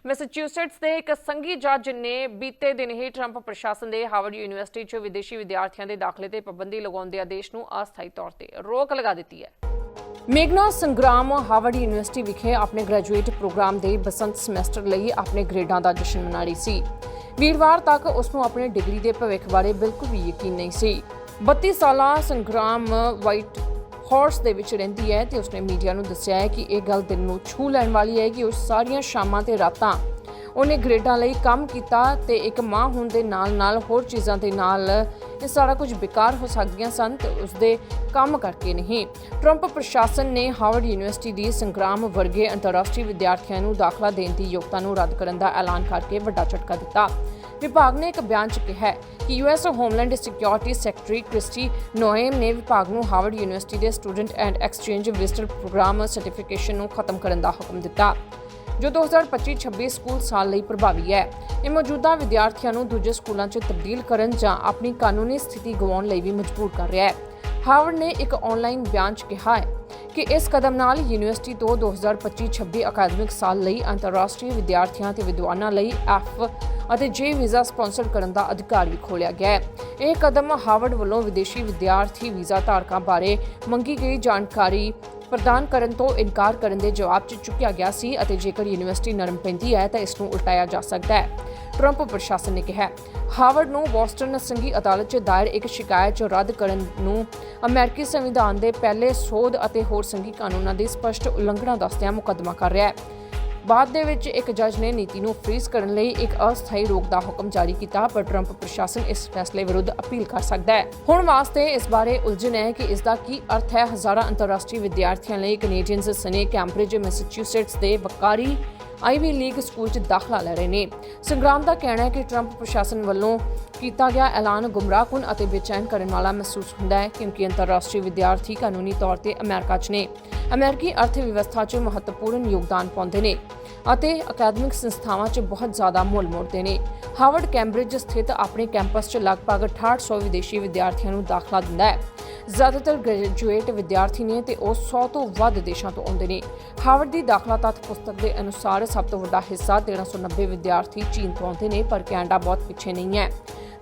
ਮੈਸੇਚਿਊਸੇਟਸ ਦੇ ਇੱਕ ਸੰਘੀ ਜੱਜ ਨੇ ਬੀਤੇ ਦਿਨ ਹੀ ਟਰੰਪ ਪ੍ਰਸ਼ਾਸਨ ਦੇ ਹਾਰਵਰਡ ਯੂਨੀਵਰਸਿਟੀ 'ਚ ਵਿਦੇਸ਼ੀ ਵਿਦਿਆਰਥੀਆਂ ਦੇ ਦਾਖਲੇ ਤੇ ਪਾਬੰਦੀ ਲਗਾਉਣ ਦੇ ਆਦੇਸ਼ ਨੂੰ ਅਸਥਾਈ ਤੌਰ ਤੇ ਰੋਕ ਲਗਾ ਦਿੱਤੀ ਹੈ। ਮੇਗਨਾ ਸੰਗਰਾਮ ਹਾਰਵਰਡ ਯੂਨੀਵਰਸਿਟੀ ਵਿਖੇ ਆਪਣੇ ਗ੍ਰੈਜੂਏਟ ਪ੍ਰੋਗਰਾਮ ਦੇ ਬਸੰਤ ਸਮੈਸਟਰ ਲਈ ਆਪਣੇ ਗ੍ਰੇਡਾਂ ਦਾ ਜਸ਼ਨ ਮਨਾ ਰਹੀ ਸੀ। ਵੀਰਵਾਰ ਤੱਕ ਉਸ ਨੂੰ ਆਪਣੀ ਡਿਗਰੀ ਦੇ ਭਵਿੱਖ ਬਾਰੇ ਬਿਲਕੁਲ ਵੀ ਯਕੀਨ ਨਹੀਂ ਸੀ। 32 ਸਾਲਾ ਸੰਗਰਾਮ ਵਾਈਟ ਹਾਰਸ ਦੇ ਵਿੱਚ ਰਹਿੰਦੀ ਹੈ ਤੇ ਉਸਨੇ ਮੀਡੀਆ ਨੂੰ ਦੱਸਿਆ ਹੈ ਕਿ ਇਹ ਗੱਲ ਦਿਲ ਨੂੰ ਛੂ ਲੈਣ ਵਾਲੀ ਹੈ ਕਿ ਉਹ ਸਾਰੀਆਂ ਸ਼ਾਮਾਂ ਤੇ ਰਾਤਾਂ ਉਹਨੇ ਗ੍ਰੇਡਾਂ ਲਈ ਕੰਮ ਕੀਤਾ ਤੇ ਇੱਕ ਮਾਂ ਹੋਣ ਦੇ ਨਾਲ-ਨਾਲ ਹੋਰ ਚੀਜ਼ਾਂ ਦੇ ਨਾਲ ਇਹ ਸਾਰਾ ਕੁਝ ਬੇਕਾਰ ਹੋ ਸਕਦੀਆਂ ਸਨ ਤੇ ਉਸਦੇ ਕੰਮ ਕਰਕੇ ਨਹੀਂ। ਟਰੰਪ ਪ੍ਰਸ਼ਾਸਨ ਨੇ ਹਾਰਵਰਡ ਯੂਨੀਵਰਸਿਟੀ ਦੀ ਸੰਗਰਾਮ ਵਰਗੇ ਅੰਤਰਰਾਸ਼ਟਰੀ ਵਿਦਿਆਰਥੀਆਂ ਨੂੰ ਦਾਖਲਾ ਦੇਣ ਦੀ ਯੋਗਤਾ ਨੂੰ ਰੱਦ ਕਰਨ ਦਾ ਐਲਾਨ ਕਰਕੇ ਵੱਡਾ ਝਟਕਾ ਦਿੱਤਾ। ਵਿਭਾਗ ਨੇ ਇੱਕ ਬਿਆਨ 'ਚ ਕਿਹਾ ਹੈ ਕਿ US homeland security secretary Kristi Noem ਨੇ ਵਿਭਾਗ ਨੂੰ ਹਾਰਵਰਡ ਯੂਨੀਵਰਸਿਟੀ ਦੇ student and exchange visitor program certification ਨੂੰ ਖਤਮ ਕਰਨ ਦਾ ਹੁਕਮ ਦਿੱਤਾ। ਜੋ 2025-26 ਸਕੂਲ ਸਾਲ ਲਈ ਪ੍ਰਭਾਵੀ ਹੈ। ਇਹ ਮੌਜੂਦਾ ਵਿਦਿਆਰਥੀਆਂ ਨੂੰ ਦੂਜੇ ਸਕੂਲਾਂ 'ਚ ਤਬਦੀਲ ਕਰਨ ਜਾਂ ਆਪਣੀ ਕਾਨੂੰਨੀ ਸਥਿਤੀ ਗਵਾਉਣ ਲਈ ਵੀ ਮਜਬੂਰ ਕਰ ਰਿਹਾ ਹੈ। ਹਾਵਰਡ ਨੇ ਇੱਕ ਆਨਲਾਈਨ ਬਿਆਨ 'ਚ ਕਿਹਾ ਹੈ ਕਿ ਇਸ ਕਦਮ ਨਾਲ ਯੂਨੀਵਰਸਿਟੀ ਤੋਂ 2025-26 ਅਕਾਦਮਿਕ ਸਾਲ ਲਈ ਅੰਤਰਰਾਸ਼ਟਰੀ ਵਿਦਿਆਰਥੀਆਂ ਤੇ ਵਿਦਵਾਨਾਂ ਲਈ ਐਫ ਅਤੇ ਜੇ ਵੀਜ਼ਾ ਸਪਾਂਸਰ ਕਰਨ ਦਾ ਅਧਿਕਾਰ ਵੀ ਖੋਲਿਆ ਗਿਆ ਹੈ। ਇਹ ਕਦਮ ਹਾਰਵਰਡ ਵੱਲੋਂ ਵਿਦੇਸ਼ੀ ਵਿਦਿਆਰਥੀ ਵੀਜ਼ਾ ਧਾਰਕਾਂ ਬਾਰੇ ਮੰਗੀ ਗਈ ਜਾਣਕਾਰੀ ਪ੍ਰਦਾਨ ਕਰਨ ਤੋਂ ਇਨਕਾਰ ਕਰਨ ਦੇ ਜਵਾਬ 'ਚ ਚੁੱਕਿਆ ਗਿਆ ਸੀ ਅਤੇ ਜੇਕਰ ਯੂਨੀਵਰਸਿਟੀ ਨਰਮ ਪੈਂਦੀ ਹੈ ਤਾਂ ਇਸ ਨੂੰ ਉਲਟਾਇਆ ਜਾ ਸਕਦਾ ਹੈ ਟਰੰਪ ਪ੍ਰਸ਼ਾਸਨ ਨੇ ਕਿਹਾ। ਹਾਰਵਰਡ ਨੂੰ ਬੋਸਟਨ ਸੰਘੀ ਅਦਾਲਤ 'ਚ ਦਾਇਰ ਇੱਕ ਸ਼ਿਕਾਇਤ 'ਚ ਰੱਦ ਕਰਨ ਨੂੰ ਅਮਰੀਕੀ ਸੰਵਿਧਾਨ ਦੇ ਪਹਿਲੇ ਸੋਧ ਅਤੇ ਹੋਰ ਸੰਘੀ ਕਾਨੂੰਨਾਂ ਦੀ ਸਪਸ਼ਟ ਉਲੰਘਣਾ ਦੱਸਦਿਆਂ ਮੁਕੱਦਮਾ ਕਰ ਰਿਹਾ ਹੈ। ਬਾਅਦ ਦੇ ਵਿੱਚ ਇੱਕ ਜੱਜ ਨੇ ਨੀਤੀ ਨੂੰ ਫ੍ਰੀਜ਼ ਕਰਨ ਲਈ ਇੱਕ ਅਸਥਾਈ ਰੋਕ ਦਾ ਹੁਕਮ ਜਾਰੀ ਕੀਤਾ, ਪਰ ਟਰੰਪ ਪ੍ਰਸ਼ਾਸਨ ਇਸ ਫੈਸਲੇ ਵਿਰੁੱਧ ਅਪੀਲ ਕਰ ਸਕਦਾ ਹੈ। ਹੁਣ ਵਾਸਤੇ ਇਸ ਬਾਰੇ ਉਲਝਣ ਹੈ ਕਿ ਇਸ ਦਾ ਕੀ ਅਰਥ ਹੈ। ਹਜ਼ਾਰਾਂ ਅੰਤਰਰਾਸ਼ਟਰੀ ਵਿਦਿਆਰਥੀਆਂ ਲਈ ਕੈਨੇਡੀਅਨਸ ਸਨੇ ਕੈਂਬਰਿਜ ਮੈਸੇਚਿਊਸੇਟਸ ਦੇ ਵਕਾਰੀ ਆਈਵੀ ਲੀਗ ਸਕੂਲ 'ਚ ਦਾਖਲਾ ਲੈ ਰਹੇ ਨੇ। ਸੰਗਰਾਮ ਦਾ ਕਹਿਣਾ ਹੈ ਕਿ ਟਰੰਪ ਪ੍ਰਸ਼ਾਸਨ ਵੱਲੋਂ ਕੀਤਾ ਗਿਆ ਐਲਾਨ ਗੁੰਮਰਾਹਕੁਨ ਅਤੇ ਬੇਚੈਨ ਕਰਨ ਵਾਲਾ ਮਹਿਸੂਸ ਹੁੰਦਾ ਹੈ, ਕਿਉਂਕਿ ਅੰਤਰਰਾਸ਼ਟਰੀ ਵਿਦਿਆਰਥੀ ਕਾਨੂੰਨੀ ਤੌਰ ਤੇ ਅਮਰੀਕਾ 'ਚ ਨੇ। ਅਮਰੀਕੀ ਅਰਥ ਵਿਵਸਥਾ 'ਚ ਮਹੱਤਵਪੂਰਨ ਯੋਗਦਾਨ ਪਾਉਂਦੇ ਨੇ ਅਤੇ ਅਕੈਡਮਿਕ ਸੰਸਥਾਵਾਂ 'ਚ ਬਹੁਤ ਜ਼ਿਆਦਾ ਮੁੱਲ ਮੋੜਦੇ ਨੇ। ਹਾਰਵਰਡ, ਕੈਂਬਰਿਜ ਸਥਿਤ ਆਪਣੇ ਕੈਂਪਸ 'ਚ ਲਗਭਗ 6800 ਵਿਦੇਸ਼ੀ ਵਿਦਿਆਰਥੀਆਂ ਨੂੰ ਦਾਖਲਾ ਦਿੰਦਾ ਹੈ। ਜ਼ਿਆਦਾਤਰ ਗ੍ਰੈਜੂਏਟ ਵਿਦਿਆਰਥੀ ਨੇ ਤੇ ਉਹ 100 ਤੋਂ ਵੱਧ ਦੇਸ਼ਾਂ ਤੋਂ ਆਉਂਦੇ ਨੇ। ਹਾਰਵਰਡ ਦੀ ਦਾਖਲਾ ਤੱਥ ਪੁਸਤਕ ਦੇ ਅਨੁਸਾਰ ਸਭ ਤੋਂ ਵੱਡਾ ਹਿੱਸਾ 1390 ਵਿਦਿਆਰਥੀ ਚੀਨ ਤੋਂ ਆਉਂਦੇ ਨੇ, ਪਰ ਕੈਨੇਡਾ ਬਹੁਤ ਪਿੱਛੇ ਨਹੀਂ ਹੈ।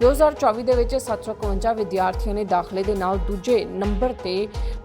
2024 ਦੇ ਵਿੱਚ 751 ਵਿਦਿਆਰਥੀਆਂ ਨੇ ਦਾਖਲੇ ਦੇ ਨਾਲ ਦੂਜੇ ਨੰਬਰ ਤੇ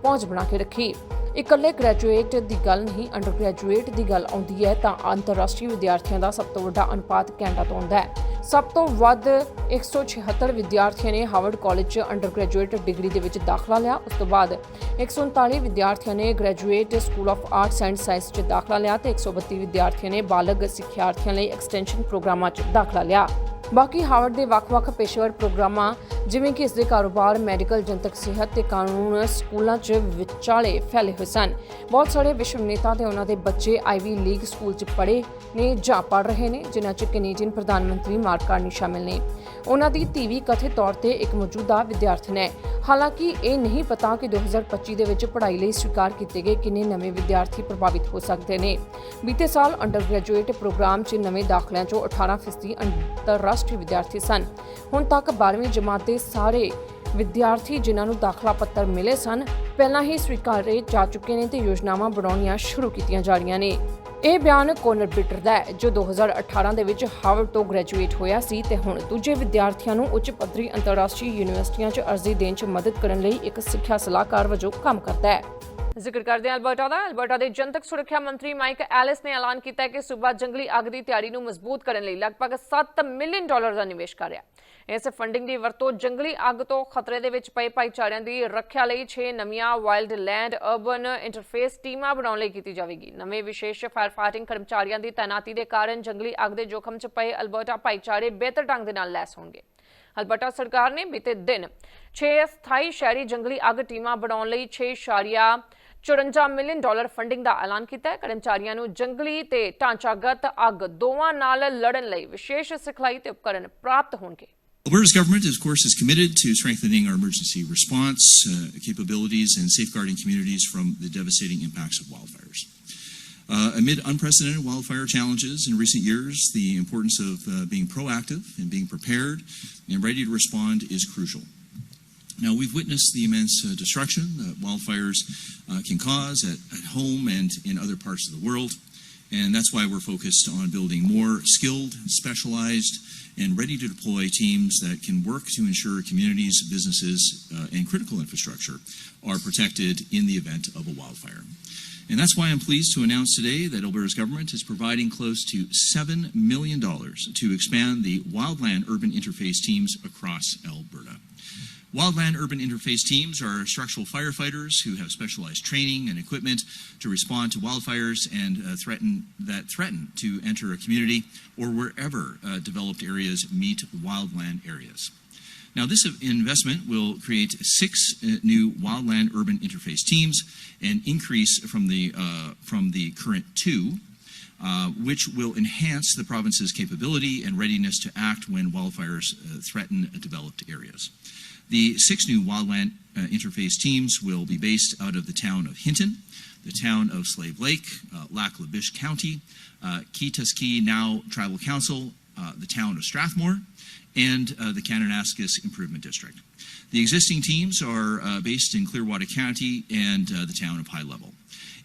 ਪਹੁੰਚ ਬਣਾ ਕੇ ਰੱਖੀ। ਇਕੱਲੇ ਗ੍ਰੈਜੂਏਟ ਦੀ ਗੱਲ ਨਹੀਂ ਅੰਡਰ ਗ੍ਰੈਜੂਏਟ ਦੀ ਗੱਲ ਆਉਂਦੀ ਹੈ, ਤਾਂ ਅੰਤਰਰਾਸ਼ਟਰੀ ਵਿਦਿਆਰਥੀਆਂ ਦਾ ਸਭ ਤੋਂ ਵੱਡਾ ਅਨੁਪਾਤ ਕੈਨੇਡਾ ਤੋਂ ਆਉਂਦਾ ਹੈ। ਸਭ ਤੋਂ ਵੱਧ 176 ਵਿਦਿਆਰਥੀਆਂ ਨੇ ਹਾਰਵਰਡ ਕਾਲਜ 'ਚ ਅੰਡਰ ਗ੍ਰੈਜੂਏਟ ਡਿਗਰੀ ਦੇ ਵਿੱਚ ਦਾਖਲਾ ਲਿਆ। ਉਸ ਤੋਂ ਬਾਅਦ 139 ਵਿਦਿਆਰਥੀਆਂ ਨੇ graduate school of arts and science 'ਚ ਦਾਖਲਾ ਲਿਆ ਤੇ 132 ਵਿਦਿਆਰਥੀਆਂ ਨੇ ਬਾਲਗ ਸਿੱਖਿਆਰਥੀਆਂ ਲਈ ਐਕਸਟੈਂਸ਼ਨ ਪ੍ਰੋਗਰਾਮਾਂ 'ਚ ਦਾਖਲਾ ਲਿਆ। ਬਾਕੀ ਹਾਰਵਰਡ ਦੇ ਵੱਖ-ਵੱਖ ਪੇਸ਼ੇਵਰ ਪ੍ਰੋਗਰਾਮਾਂ, ਜਿਵੇਂ ਕਿ ਇਸ ਦੇ ਕਾਰੋਬਾਰ, ਮੈਡੀਕਲ, ਜਨਤਕ ਸਿਹਤ ਤੇ ਕਾਨੂੰਨ ਸਕੂਲਾਂ 'ਚ ਵਿਚਾਲੇ ਫੈਲੇ ਹੋਏ ਸਨ। ਬਹੁਤ ਸਾਰੇ ਵਿਸ਼ਵ ਨੇਤਾ ਤੇ ਉਹਨਾਂ ਦੇ ਬੱਚੇ ਆਈਵੀ ਲੀਗ ਸਕੂਲ 'ਚ ਪੜ੍ਹੇ ਨੇ, ਜਾਂ ਪੜ੍ਹ ਰਹੇ ਨੇ, ਜਿਨ੍ਹਾਂ 'ਚ ਕੈਨੇਡੀਅਨ ਪ੍ਰਧਾਨ ਮੰਤਰੀ ਮਾਰਕ ਕਾਰਨੀ ਸ਼ਾਮਿਲ ਨੇ। ਉਹਨਾਂ ਦੀ ਧੀ ਕਥਿਤ ਤੌਰ ਤੇ ਇੱਕ ਮੌਜੂਦਾ ਵਿਦਿਆਰਥਣ ਹੈ। ਹਾਲਾਂਕਿ ਇਹ ਨਹੀਂ ਪਤਾ ਕਿ 2025 ਦੇ ਵਿੱਚ ਪੜ੍ਹਾਈ ਲਈ ਸਵੀਕਾਰ ਕੀਤੇ ਗਏ ਕਿੰਨੇ ਨਵੇਂ ਵਿਦਿਆਰਥੀ ਪ੍ਰਭਾਵਿਤ ਹੋ ਸਕਦੇ ਨੇ। ਬੀਤੇ ਸਾਲ ਅੰਡਰ ਗ੍ਰੈਜੂਏਟ ਪ੍ਰੋਗਰਾਮ 'ਚ ਨਵੇਂ ਦਾਖਲਿਆਂ 'ਚੋਂ 18% ਅੰਤਰਰਾਸ਼ਟਰੀ ਵਿਦਿਆਰਥੀ ਸਨ। ਹੁਣ ਤੱਕ 12ਵੀਂ ਜਮਾਤ ਦੇ ਸਾਰੇ ਵਿਦਿਆਰਥੀ ਜਿਨ੍ਹਾਂ ਨੂੰ ਦਾਖਲਾ ਪੱਤਰ ਮਿਲੇ ਸਨ, ਪਹਿਲਾਂ ਹੀ ਸਵੀਕਾਰੇ ਜਾ ਚੁੱਕੇ ਨੇ ਤੇ ਯੋਜਨਾਵਾਂ ਬਣਾਉਣੀਆਂ ਸ਼ੁਰੂ ਕੀਤੀਆਂ ਜਾ ਰਹੀਆਂ ਨੇ। ਇਹ ਬਿਆਨ ਕੋਨਰ ਬਿਟਰ ਦਾ ਹੈ, ਜੋ 2018 ਦੇ ਵਿੱਚ ਹਾਰਵਰਡ ਤੋਂ ਗ੍ਰੈਜੂਏਟ ਹੋਇਆ ਸੀ ਤੇ ਹੁਣ ਦੂਜੇ ਵਿਦਿਆਰਥੀਆਂ ਨੂੰ ਉੱਚ ਪੱਧਰੀ ਅੰਤਰਰਾਸ਼ਟਰੀ ਯੂਨੀਵਰਸਿਟੀਆਂ 'ਚ ਅਰਜ਼ੀ ਦੇਣ 'ਚ ਮਦਦ ਕਰਨ ਲਈ ਇੱਕ ਸਿੱਖਿਆ ਸਲਾਹਕਾਰ ਵਜੋਂ ਕੰਮ ਕਰਦਾ ਹੈ। ਜ਼ਿਕਰ ਕਰਦੇ ਹਾਂ ਅਲਬਰਟਾ ਦਾ। ਅਲਬਰਟਾ ਦੇ ਜਨਤਕ ਸੁਰੱਖਿਆ ਮੰਤਰੀ ਮਾਈਕ ਐਲਿਸ ਨੇ ਐਲਾਨ ਕੀਤਾ ਹੈ ਕਿ ਸੂਬਾ ਜੰਗਲੀ ਅੱਗ ਦੀ ਤਿਆਰੀ ਨੂੰ ਮਜ਼ਬੂਤ ਕਰਨ ਲਈ ਲਗਭਗ 7 ਮਿਲੀਅਨ ਡਾਲਰ ਦਾ ਨਿਵੇਸ਼ ਕਰ ਰਿਹਾ ਹੈ। ਇਸ ਫੰਡਿੰਗ ਦੀ ਵਰਤੋਂ ਜੰਗਲੀ ਅੱਗ ਤੋਂ ਖਤਰੇ ਦੇ ਵਿੱਚ ਪਏ ਭਾਈਚਾਰਿਆਂ ਦੀ ਰੱਖਿਆ ਲਈ 6 ਨਵੀਆਂ ਵਾਈਲਡ ਲੈਂਡ ਅਰਬਨ ਇੰਟਰਫੇਸ ਟੀਮਾਂ ਬਣਾਉਣ ਲਈ ਕੀਤੀ ਜਾਵੇਗੀ। ਨਵੇਂ ਵਿਸ਼ੇਸ਼ ਫਾਇਰ ਫਾਈਟਿੰਗ ਕਰਮਚਾਰੀਆਂ ਦੀ ਤਾਇਨਾਤੀ ਦੇ ਕਾਰਨ ਜੰਗਲੀ ਅੱਗ ਦੇ ਜੋਖਮ 'ਚ ਪਏ ਅਲਬਰਟਾ ਭਾਈਚਾਰੇ ਬਿਹਤਰ ਢੰਗ ਦੇ ਨਾਲ ਲੈਸ ਹੋਣਗੇ। ਅਲਬਰਟਾ ਸਰਕਾਰ ਨੇ ਬੀਤੇ ਦਿਨ 6 ਸਥਾਈ ਸ਼ਹਿਰੀ ਜੰਗਲੀ ਅੱਗ ਟੀਮਾਂ ਬਣਾਉਣ ਲਈ 6 54 ਮਿਲੀਅਨ ਡਾਲਰ ਫੰਡਿੰਗ ਦਾ ਐਲਾਨ ਕੀਤਾ ਹੈ ਕਰਮਚਾਰੀਆਂ ਨੂੰ ਜੰਗਲੀ ਤੇ ਢਾਂਚਾਗਤ ਅੱਗ ਦੋਵਾਂ ਨਾਲ ਲੜਨ ਲਈ ਵਿਸ਼ੇਸ਼ ਸਿਖਲਾਈ ਤੇ ਉਪਕਰਨ ਪ੍ਰਾਪਤ ਹੋਣਗੇ Alberta's government, of course, is committed to strengthening our emergency response uh, capabilities and safeguarding communities from the devastating impacts of wildfires. Uh, amid unprecedented wildfire challenges in recent years, the importance of uh, being proactive and being prepared and ready to respond is crucial. Now, we've witnessed the immense uh, destruction that wildfires uh, can cause at, at home and in other parts of the world. And that's why we're focused on building more skilled, specialized, and ready to deploy teams that can work to ensure communities, businesses, uh, and critical infrastructure are protected in the event of a wildfire. And that's why I'm pleased to announce today that Alberta's government is providing close to $7 million to expand the wildland urban interface teams across Alberta. Wildland urban interface teams are structural firefighters who have specialized training and equipment to respond to wildfires and uh, threaten that threaten to enter a community or wherever uh, developed areas meet wildland areas. Now, this investment will create six uh, new wildland urban interface teams and increase from the uh, from the current two. Uh, which will enhance the province's capability and readiness to act when wildfires uh, threaten developed areas. The six new wildland uh, interface teams will be based out of the town of Hinton, the town of Slave Lake, uh, Lac La Biche County, uh, Key now Tribal Council, uh, the town of Strathmore, and uh, the Kananaskis Improvement District. The existing teams are uh, based in Clearwater County and uh, the town of High Level.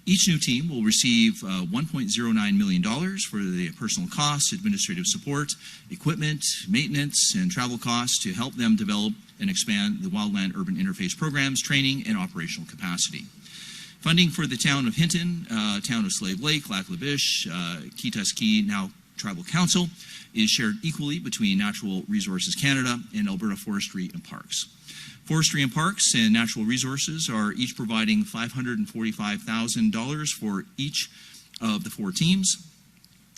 Each new team will receive uh, $1.09 million for the personal costs, administrative support, equipment, maintenance, and travel costs to help them develop and expand the wildland urban interface programs, training, and operational capacity. Funding for the town of Hinton, uh, town of Slave Lake, Lac La Biche, uh, Key, now Tribal Council, is shared equally between Natural Resources Canada and Alberta Forestry and Parks. Forestry and Parks and Natural Resources are each providing $545,000 for each of the four teams.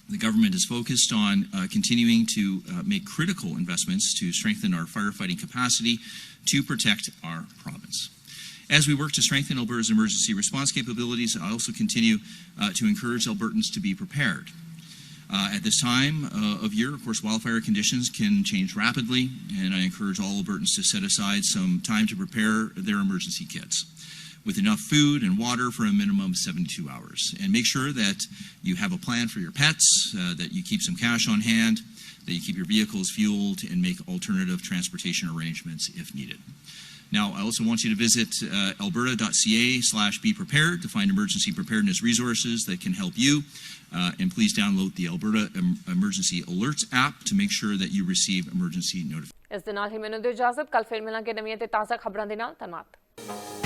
The government is focused on uh, continuing to uh, make critical investments to strengthen our firefighting capacity to protect our province. As we work to strengthen Alberta's emergency response capabilities, I also continue uh, to encourage Albertans to be prepared. Uh, at this time uh, of year, of course, wildfire conditions can change rapidly, and I encourage all Albertans to set aside some time to prepare their emergency kits with enough food and water for a minimum of 72 hours. And make sure that you have a plan for your pets, uh, that you keep some cash on hand, that you keep your vehicles fueled, and make alternative transportation arrangements if needed. Now, I also want you to visit uh, alberta.ca slash be prepared to find emergency preparedness resources that can help you. Uh, and please download the Alberta Em- Emergency Alerts app to make sure that you receive emergency notifications. ਇਸ ਦੇ ਨਾਲ ਹੀ ਮੈਨੂੰ ਦਿਓ ਇਜਾਜ਼ਤ ਕੱਲ ਫਿਰ ਮਿਲਾਂਗੇ ਨਵੀਆਂ ਤੇ ਤਾਜ਼ਾ ਖਬਰਾਂ ਦੇ ਨਾਲ ਧੰਨਵਾਦ